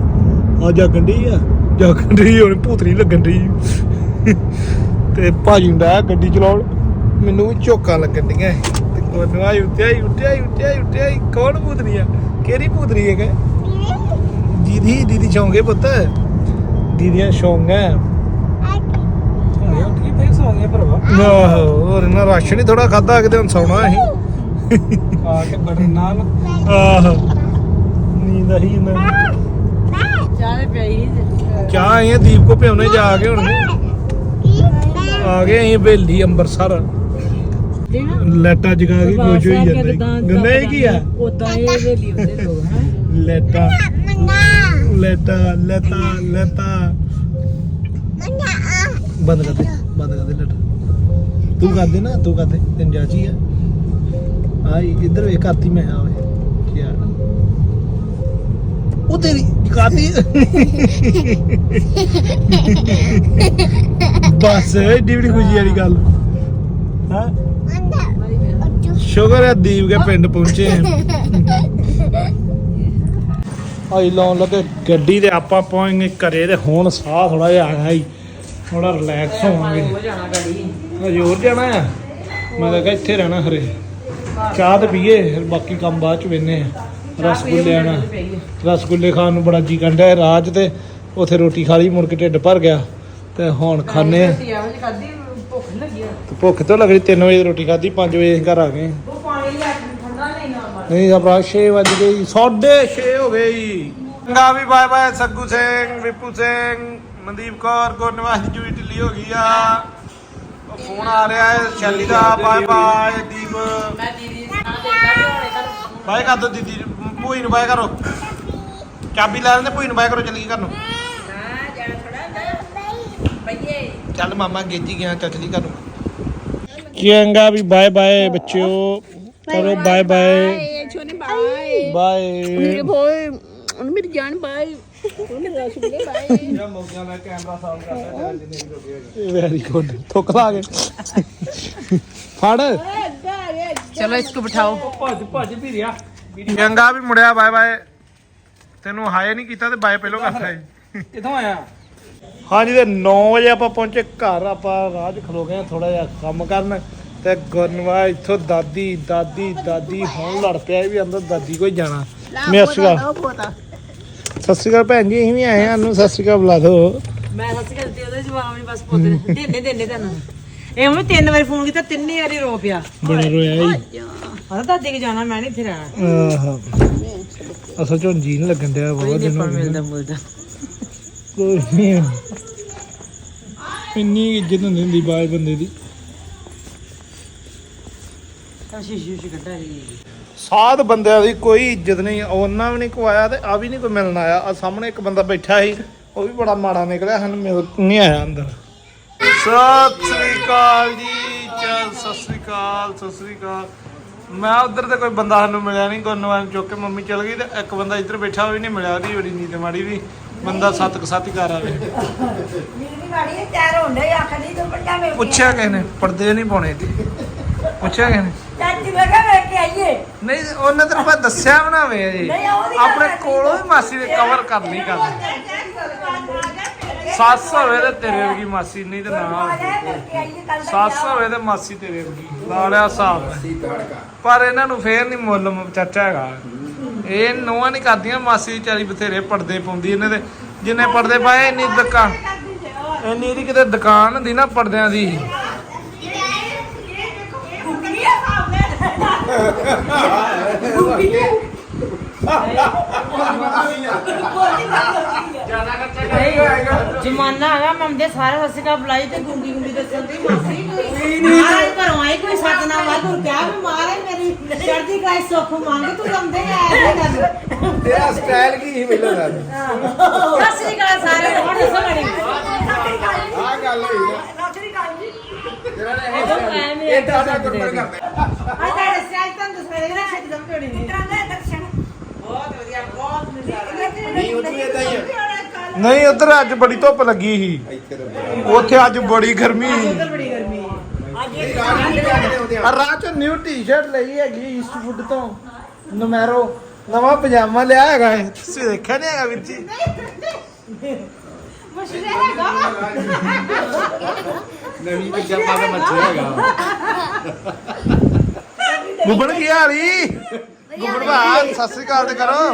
ਆ ਜਾਗਣ ਡਈ ਆ? ਜਾਗਣ ਡਈ ਹੁਣ ਭੂਤਰੀ ਲੱਗਣ ਡਈ। ਤੇ ਭਾਜੀ ਹੁੰਦਾ ਗੱਡੀ ਚਲਾਉਣ। ਮੈਨੂੰ ਵੀ ਝੋਕਾਂ ਲੱਗਣ ਡੀਆਂ ਤੇ ਕੋਨੋ ਉੱਤਿਆ ਹੀ ਉੱਤਿਆ ਹੀ ਉੱਤਿਆ ਹੀ ਉੱਤਿਆ ਹੀ। ਕੌਣ ਭੂਤਰੀ ਆ? ਕਿਹੜੀ ਭੂਤਰੀ ਹੈਗਾ? ਦੀਦੀ ਦੀਦੀ ਸ਼ੌਂਗੇ ਪੁੱਤ। ਦੀਦੀਆਂ ਸ਼ੌਂਗ। ਹੈ ਭਰਵਾ। ਆਹੋ ਹੋਰ ਇਹਨਾਂ ਰਾਸ਼ਨ ਹੀ ਥੋੜਾ ਖਾਦਾ ਕਿਤੇ ਹੁਣ ਸੌਣਾ ਅਸੀਂ। ਆ ਕੇ ਬੜੇ ਨਾਲ। ਆਹੋ ਨੀਂਦ ਆਈ ਇਹਨਾਂ ਨੂੰ ਚਾਹ ਤੇ ਪਈ ਸੀ। ਚਾਹ ਆਈ ਆ ਦੀਪ ਕੋ ਪਿਉਣੇ ਜਾ ਕੇ ਹੁਣ। ਆ ਗਏ ਅਸੀਂ ਬੇਲੀ ਅੰਮ੍ਰਿਤਸਰ ਲੈਟਾ ਜਗਾ ਕੇ ਖੁਸ਼ ਹੋਈ ਜਾਂਦੇ। ਗੰਦਾ ਇਹ ਕੀ ਆ? ਉਦਾਂ ਇਹ ਵੇਲੀ ਹੁੰਦੇ ਲੋਕ ਹੈ? ਲੈਟਾ। ਲੈਟਾ ਲੈਟਾ ਲੈਟਾ। ਬੰਦ ਕਰ ਦੇ। ਬੰਦ ਕਰ ਦੇ ਲੈਟਾ ਤੂੰ ਕਰ ਦੇ ਨਾ, ਤੂੰ ਕਰ ਦੇ, ਤੈਨੂੰ ਜਾਚੀ ਆ। ਆਈ ਇੱਧਰ ਵੇਖ ਕਰਤੀ ਮੈਂ ਆਵੇ ਕੀ ਆ? ਉਹ ਤੇਰੀ ਕਾਤੀ ਬਸ ਏਡੀ ਬੜੀ ਖੁਸ਼ੀ ਵਾਲੀ ਗੱਲ। ਹਾਂ? ਸ਼ੁਕਰ ਹੈ ਦੀਪ ਕੇ ਪਿੰਡ ਪਹੁੰਚੇ ਆਈ ਲਾਉਣ ਲੱਗੇ ਗੱਡੀ ਤੇ ਆਪਾਂ ਪਹੁੰਚ ਗਏ ਘਰੇ ਤੇ ਹੁਣ ਸਾਹ ਥੋੜਾ ਜਿਹਾ ਆਇਆ ਹੀ ਥੋੜਾ ਰਿਲੈਕਸ ਹੋਵਾਂਗੇ। ਹੋ ਜਾਣਾ ਆ। ਮੈਂ ਤਾਂ ਕਿਹਾ ਇੱਥੇ ਰਹਿਣਾ ਹਰੇ। ਚਾਹ ਤੇ ਪੀਏ ਫਿਰ ਬਾਕੀ ਕੰਮ ਬਾਅਦ ਚ ਵੇਨੇ ਆ। ਰਸਗੁੱਲੇ ਆਣਾ। ਰਸਗੁੱਲੇ ਖਾਣ ਨੂੰ ਬੜਾ ਜੀ ਕੰਡਿਆ ਰਾਜ ਤੇ ਉਥੇ ਰੋਟੀ ਖਾ ਲਈ ਮੁੜ ਕੇ ਢਿੱਡ ਭਰ ਗਿਆ। ਤੇ ਹੁਣ ਖਾਣੇ ਆ। ਭੁੱਖ ਤੇ ਲੱਗ ਰਹੀ 3 ਵਜੇ ਰੋਟੀ ਖਾਧੀ 5 ਵਜੇ ਘਰ ਆ ਗਏ। ਉਹ ਪਾਣੀ ਲੈ ਠੰਡਾ ਨਹੀਂ ਆਪਣਾ 6 ਵਜ ਗਏ 6:30 ਹੋ ਗਏ ਜੀ। ਚੰਗਾ ਵੀ ਬਾਏ ਬਾਏ ਸੱਗੂ ਸਿੰਘ ਵਿਪੂ ਸਿੰਘ। ਮਨਦੀਪ ਕੌਰ ਗੁਰਨਵਾਸ ਦੀ ਜੂਈ ਢਿੱਲੀ ਹੋ ਗਈ ਆ। ਉਹ ਫੋਨ ਆ ਰਿਹਾ ਹੈ ਸ਼ੈਲੀ ਦਾ। ਬਾਏ ਬਾਏ ਦੀਪ। ਮੈਂ ਦੀਦੀ ਦੇ ਨਾਲ ਦੇਖਦਾ ਵੀ ਹੋਣੇ ਕਰ ਬਾਏ ਕਰ ਦੋ ਦੀਦੀ ਭੂਈ ਨੂੰ ਬਾਏ ਕਰੋ। ਚਾਬੀ ਲੈ ਲੈਂਦੇ ਭੂਈ ਨੂੰ ਬਾਏ ਕਰੋ ਚੱਲੀ ਘਰ ਨੂੰ। ਚੱਲ ਮਾਮਾ ਗੇਜੀ ਗਿਆ ਚੱਲ ਘਰ ਨੂੰ। ਚੰਗਾ ਵੀ ਬਾਏ ਬਾਏ ਬੱਚਿਓ। ਕਰੋ ਬਾਏ ਬਾਏ। ਛੋਨੇ ਬਾਏ। ਬਾਏ। ਬੋਏ ਉਹਨੂੰ ਮੇਰੀ ਜਾਨ ਬਾਏ। ਉਹਨੂੰ ਮੇਰਾ ਰਸਗੁੱਲੇ ਬਾਏ। ਵੈਰੀ ਗੁੱਡ ਥੁੱਕ ਲਾ ਕੇ। ਫੜ। ਚਲੋ ਇਸਕੋ ਬਿਠਾਓ। ਭੱਜ ਭੱਜ ਵੀ ਰਿਆ ਚੰਗਾ ਵੀ ਮੁੜਿਆ ਬਾਏ ਬਾਏ। ਤੈਨੂੰ ਹਾਏ ਨਹੀਂ ਕੀਤਾ ਤੇ ਬਾਏ ਪਹਿਲੋਂ ਕਰਤਾ ਏ ਕਿੱਥੋਂ ਆਇਆ? ਹਾਂਜੀ ਤੇ 9 ਵਜੇ ਆਪਾਂ ਪਹੁੰਚੇ ਘਰ। ਆਪਾਂ ਰਾਹ 'ਚ ਖਲੋ ਗਏ ਥੋੜਾ ਜਿਹਾ ਕੰਮ ਕਰਨ। ਤੇ ਗੁਰਨਵਾ ਇੱਥੋਂ ਦਾਦੀ ਦਾਦੀ ਦਾਦੀ ਹੁਣ ਲੜ ਪਿਆ ਇਹ ਵੀ ਅੰਦਰ ਦਾਦੀ ਕੋਈ ਜਾਣਾ। ਮੈਂ ਸਤਿ ਸ਼੍ਰੀ ਅਕਾਲ ਸਤਿ ਸ਼੍ਰੀ ਅਕਾਲ ਭੈਣ ਜੀ ਅਸੀਂ ਵੀ ਆਏ ਹਾਂ ਨੂੰ ਸਤਿ ਸ਼੍ਰੀ ਅਕਾਲ ਬੁਲਾ ਦਿਓ। ਮੈਂ ਸੱਚ ਕਰਦੀ ਉਹਦੇ ਜਵਾਬ ਨਹੀਂ ਬਸ ਪੁੱਤ ਦੇਨੇ ਦੇਨੇ ਤੈਨੂੰ ਇਹ ਮੈਂ ਤਿੰਨ ਵਾਰੀ ਫੋਨ ਕੀਤਾ ਤਿੰਨੇ ਵਾਰੀ ਰੋ ਪਿਆ। ਰੋਇਆ ਜੀ ਆਦਾ ਦਾਦੀ ਕੇ ਜਾਣਾ ਮੈਂ ਨਹੀਂ ਇੱਥੇ ਰਹਿਣਾ ਆਹ। ਅਸਲ ਚੋਂ ਜੀ ਨਹੀਂ ਲੱਗਣ ਡਿਆ ਬਹੁਤ ਦਿਨ ਹੋ ਗਏ ਮਿਲਦਾ ਮੁਲਦਾ। ਕੋਈ ਨਹੀਂ। ਇੰਨੀ ਇੱਜ਼ਤ ਹੁੰਦੀ ਹੁੰਦੀ ਬਾਹਰ ਬੰਦੇ ਦੀ। ਤਾਂ ਸ਼ੀਸ਼ੀ ਸ਼ੀਸ਼ੀ ਕੱਢਾ ਰਹੀ ਸਾਧ ਬੰਦਿਆਂ ਦੀ ਕੋਈ ਇੱਜ਼ਤ ਨਹੀਂ ਉਹਨਾਂ ਵੀ ਨਹੀਂ ਕਵਾਇਆ ਤੇ ਆ ਵੀ ਨਹੀਂ ਕੋਈ ਮਿਲਣ ਆਇਆ। ਆ ਸਾਹਮਣੇ ਇੱਕ ਬੰਦਾ ਬੈਠਾ ਸੀ ਉਹ ਵੀ ਬੜਾ ਮਾੜਾ ਨਿਕਲਿਆ ਸਾਨੂੰ ਮਿਲ ਨਹੀਂ ਆਇਆ ਅੰਦਰ। ਸਤਿ ਸ੍ਰੀ ਅਕਾਲ ਜੀ ਚਲ ਸਤਿ ਸ੍ਰੀ ਅਕਾਲ ਸਤਿ ਸ੍ਰੀ ਅਕਾਲ। ਮੈਂ ਉਧਰ ਤੇ ਕੋਈ ਬੰਦਾ ਸਾਨੂੰ ਮਿਲਿਆ ਨਹੀਂ ਗੁਰਨਵਾਨ ਚੁੱਕ ਕੇ ਮੰਮੀ ਚਲ ਗਈ ਤੇ ਇੱਕ ਬੰਦਾ ਇੱਧਰ ਬੈਠਾ ਉਹ ਵੀ ਨਹੀਂ ਮਿਲਿਆ ਉਹਦੀ ਬੜੀ ਨੀਂਦ ਮਾੜੀ ਵੀ। ਬੰਦਾ ਸੱਤ ਕੁ ਸੱਤ ਹੀ ਕਰ ਆਵੇ। ਮੇਰੀ ਤਿਆਰ ਤੂੰ ਵੱਡਾ ਪੁੱਛਿਆ ਕਿਸੇ ਨੇ ਪਰਦੇ ਨਹੀਂ ਪਾਉਣੇ ਤੇ ਪੁੱਛਿਆ ਕਿਸੇ ਨੇ? ਚਾਚੀ ਮੈਂ ਨਹੀਂ ਉਹਨੇ ਤੈਨੂੰ ਮੈਂ ਦੱਸਿਆ ਬਣਾਵੇ ਜੀ। ਨਹੀਂ, ਉਹਦੀ ਗੱਲ ਆਪਣੇ। ਕੋਲੋਂ ਹੀ ਮਾਸੀ ਦੇ ਕਵਰ ਕਰ ਲਈ ਕਰ ਸੱਸ ਹੋਵੇ ਤੇ ਤੇਰੇ ਵਰਗੀ ਮਾਸੀ ਨਹੀਂ ਤੇ ਨਾ ਹੋਵੇ। ਸੱਸ ਹੋਵੇ ਤੇ ਮਾਸੀ ਤੇਰੇ ਵਰਗੀ ਲਾ ਲਿਆ ਹਿਸਾਬ ਪਰ ਇਹਨਾਂ ਨੂੰ ਫੇਰ ਨਹੀਂ ਮੁੱਲ ਮ- ਚਾਚਾ ਹੈਗਾ। ਇਹ ਨੋਆ ਨਹੀਂ ਕਰਦੀਆਂ ਮਾਸੀ ਵਿਚਾਰੀ ਬਥੇਰੇ ਪਰਦੇ ਪਾਉਂਦੀ ਇਹਨੇ ਤੇ ਜਿੰਨੇ ਪਰਦੇ ਪਾਏ ਇੰਨੀ ਦੁਕਾਨ ਇੰਨੀ ਦੀ ਕਿਤੇ ਦੁਕਾਨ ਹੁੰਦੀ ਨਾ ਪਰਦਿਆਂ ਦੀ। ਜਮਾਨਾ ਹੈਗਾ ਮੰਮਦੇ ਸਾਰੇ ਸੱਸੇ ਕਾ ਬੁਲਾਈ ਤੇ ਗੁੰਗੀ ਗੁੰਗੀ ਦੱਸਣ ਦੀ ਮਾਸੀ। ਮਾਰੇ ਘਰੋਂ ਆਈ ਕੋਈ ਸੱਤ ਨਾ ਵਾਧੂ ਕਿਆ ਵੀ ਮਾਰੇ ਮੇਰੀ ਚੜਦੀ ਕਾਇ ਸੁੱਖ ਮੰਗ ਤੂੰ ਲੰਦੇ ਆ ਇਹ ਗੱਲ। ਤੇਰਾ ਸਟਾਈਲ ਕੀ ਸੀ ਪਹਿਲਾਂ ਦਾ ਸੱਸੀ ਕਾ ਸਾਰੇ ਹੁਣ ਦੱਸੋ ਬੜੀ ਆ ਗੱਲ ਹੋਈ ਨਾ। ਤੇਰਾ ਨੇ ਇਹ ਟਾਟਾ ਕੰਪਨੀ ਕਰਦੇ ਆ ਤੁਹਾਡੇ ਨਾ ਦਮ ਨਹੀਂ ਦਰਸ਼ਨ। ਬਹੁਤ ਵਧੀਆ ਬਹੁਤ ਨਜ਼ਾਰਾ ਨਹੀਂ ਉਹ ਵੀ ਇਦਾਂ ਹੀ ਆ। ਨਹੀਂ ਉਧਰ ਅੱਜ ਬੜੀ ਧੁੱਪ ਲੱਗੀ ਸੀ। ਇੱਥੇ ਤਾਂ ਉੱਥੇ ਅੱਜ ਬੜੀ ਗਰਮੀ ਸੀ। ਬੜੀ ਗਰਮੀ ਹੈ। ਆ। ਰਾਹ ਚ ਨਿਊ ਟੀ-ਸ਼ਰਟ ਲਈ ਹੈਗੀ ਈਸਟ ਫੁੱਡ ਤੋਂ। ਨਮੈਰੋ ਨਵਾਂ ਪਜਾਮਾ ਲਿਆ ਹੈਗਾ ਇਹ। ਤੁਸੀਂ ਦੇਖਿਆ ਨਹੀਂ ਹੈਗਾ ਵੀਰ ਜੀ? ਨਵੀਂ ਪਜਾਮਾ ਦਾ ਮੱਛਰ ਹੈਗਾ। ਗੁੱਬੜ ਕੀ ਹਾਲੀ ਗੁੱਬੜ ਭਾ ਸਤਿ ਸ੍ਰੀ ਅਕਾਲ ਤੇ ਕਰੋ।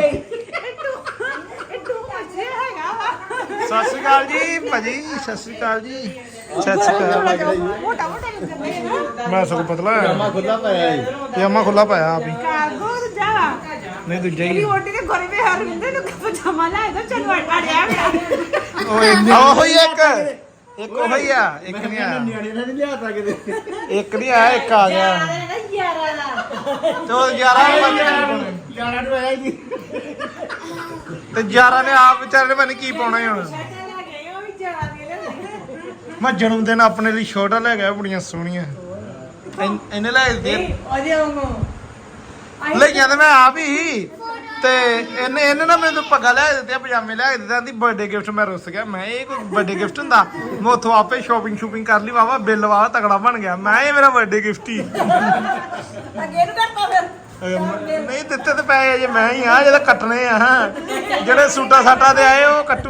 ਸਤਿ ਸ੍ਰੀ ਅਕਾਲ ਜੀ ਭਾਜੀ ਸਤਿ ਸ੍ਰੀ ਅਕਾਲ ਜੀ। ਸਤਿ ਸ੍ਰੀ ਅਕਾਲ। ਮੋਟਾ ਮੋਟਾ ਕਰਨੇ ਨਾ ਮੈਂ ਸਗੋਂ ਪਤਲਾ ਹੈ ਪਜਾਮਾ ਖੁੱਲਾ ਪਾਇਆ ਹੈ ਪਜਾਮਾ ਖੁੱਲਾ ਪਾਇਆ ਆਪ ਹੀ। ਕਾਗੋ ਜਾ। ਨਹੀਂ ਦੂਜਾ ਹੀ ਰੋਟੀ ਦੇ ਘਰੇ ਵੇ ਹਰਵਿੰਦਰ ਨੂੰ ਪਜਾਮਾ ਲਾਇਆ ਤਾਂ? ਚਲ ਅੜਿਆ ਮੇਰਾ। ਉਹ ਉਹ ਹੀ ਇੱਕ। ਇੱਕ ਉਹ ਹੀ ਆ ਇੱਕ ਨਹੀਂ ਆਇਆ ਨਿਆਣੇ ਨੇ ਨਹੀਂ ਲਿਆਤਾ ਕਿਤੇ। ਇੱਕ ਨਹੀਂ ਆਇਆ ਇੱਕ ਆ ਗਿਆ। ਯਾਰਾ ਦਾ। ਤੇ ਉਹ 11 ਵਜੇ ਜਾਣਾ ਨੂੰ ਆਇਆ ਹੀ ਨਹੀਂ ਤੇ 11 ਨੇ ਆਪ ਵਿਚਾਰੇ ਨੇ ਮੈਨੂੰ ਕੀ ਪਾਉਣਾ ਹੀ ਹੁਣ। ਮੈਂ ਜਨਮ ਦਿਨ ਆਪਣੇ ਲਈ ਛੋਟਾ ਲੈ ਗਿਆ ਬੜੀਆਂ ਸੋਹਣੀਆਂ। ਇਹਨੇ ਲੈ ਦਿੱਤੇ ਉਹਦੇ ਵਾਂਗੂ। ਲਈਆਂ ਤੇ ਮੈਂ ਆਪ ਹੀ। ਤੇ ਇਹਨੇ ਇਹਨੇ ਨਾ ਮੈਨੂੰ ਪੱਗਾ ਲੈ ਦਿੱਤੇ ਪਜਾਮੇ ਲੈ ਦਿੱਤੇ ਆਂਦੀ ਬਰਥਡੇ ਗਿਫਟ ਮੈਂ ਰੁੱਸ ਗਿਆ। ਮੈਂ ਇਹ ਕੋਈ ਬਰਥਡੇ ਗਿਫਟ ਹੁੰਦਾ? ਮੈਂ ਉੱਥੋਂ ਆਪੇ ਸ਼ਾਪਿੰਗ ਸ਼ੂਪਿੰਗ ਕਰ ਲਈ ਵਾਵਾ ਬਿੱਲ ਵਾਵਾ ਤਗੜਾ ਬਣ ਗਿਆ। ਮੈਂ ਇਹ ਮੇਰਾ ਬਰਥਡੇ ਗਿਫਟ ਹੀ। ਅੱਗੇ ਨੂੰ ਕਰਤਾ ਫਿਰ। ਅਹ ਨਹੀਂ ਦਿੱਤੇ ਤੇ ਪਏ ਜੇ ਮੈਂ ਹੀ ਆ ਜਿਹੜੇ ਕੱਟਣੇ ਆ। ਜਿਹੜੇ ਸੂਟਾ ਸਾਟਾ ਦੇ ਆਏ ਉਹ ਕੱਟੂ।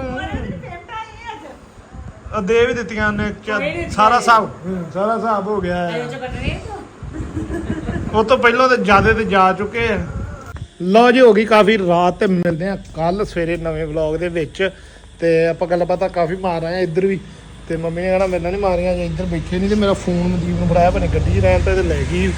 ਉਹ ਦੇ ਵੀ ਦਿੱਤੀਆਂ ਚ- ਸਾਰਾ ਹਿਸਾਬ ਸਾਰਾ ਹਿਸਾਬ ਹੋ ਗਿਆ। ਹੈ। ਜੋ ਕੱਟਣੇ ਉਹ ਤੋਂ ਪਹਿਲਾਂ ਤੇ ਜਿਆਦੇ ਤੇ ਜਾ ਚੁੱਕੇ ਆ। ਲਓ ਜੀ, ਹੋ ਗਈ ਕਾਫੀ ਰਾਤ ਤੇ ਮਿਲਦੇ ਆ ਕੱਲ ਸਵੇਰੇ ਨਵੇਂ ਵਲੌਗ ਦੇ ਵਿੱਚ। ਤੇ ਆਪਾਂ ਗੱਲਬਾਤਾਂ ਕਾਫੀ ਮਾਰ ਆਏ ਆ ਇੱਧਰ ਵੀ। ਤੇ ਮੰਮੀ ਨੇ ਕਹਿਣਾ ਮੇਰੇ ਨਾਲ ਨਹੀਂ ਮਾਰੀਆਂ, ਜੇ ਇੱਧਰ ਬੈਠੇ ਨਹੀਂ ਤੇ ਮੇਰਾ ਫੋਨ ਮਨਦੀਪ ਨੂੰ ਫੜਾਇਆ ਬਣੇ ਗੱਡੀ 'ਚ ਰਹਿਣ ਤੇ ਲੈ ਗਈ।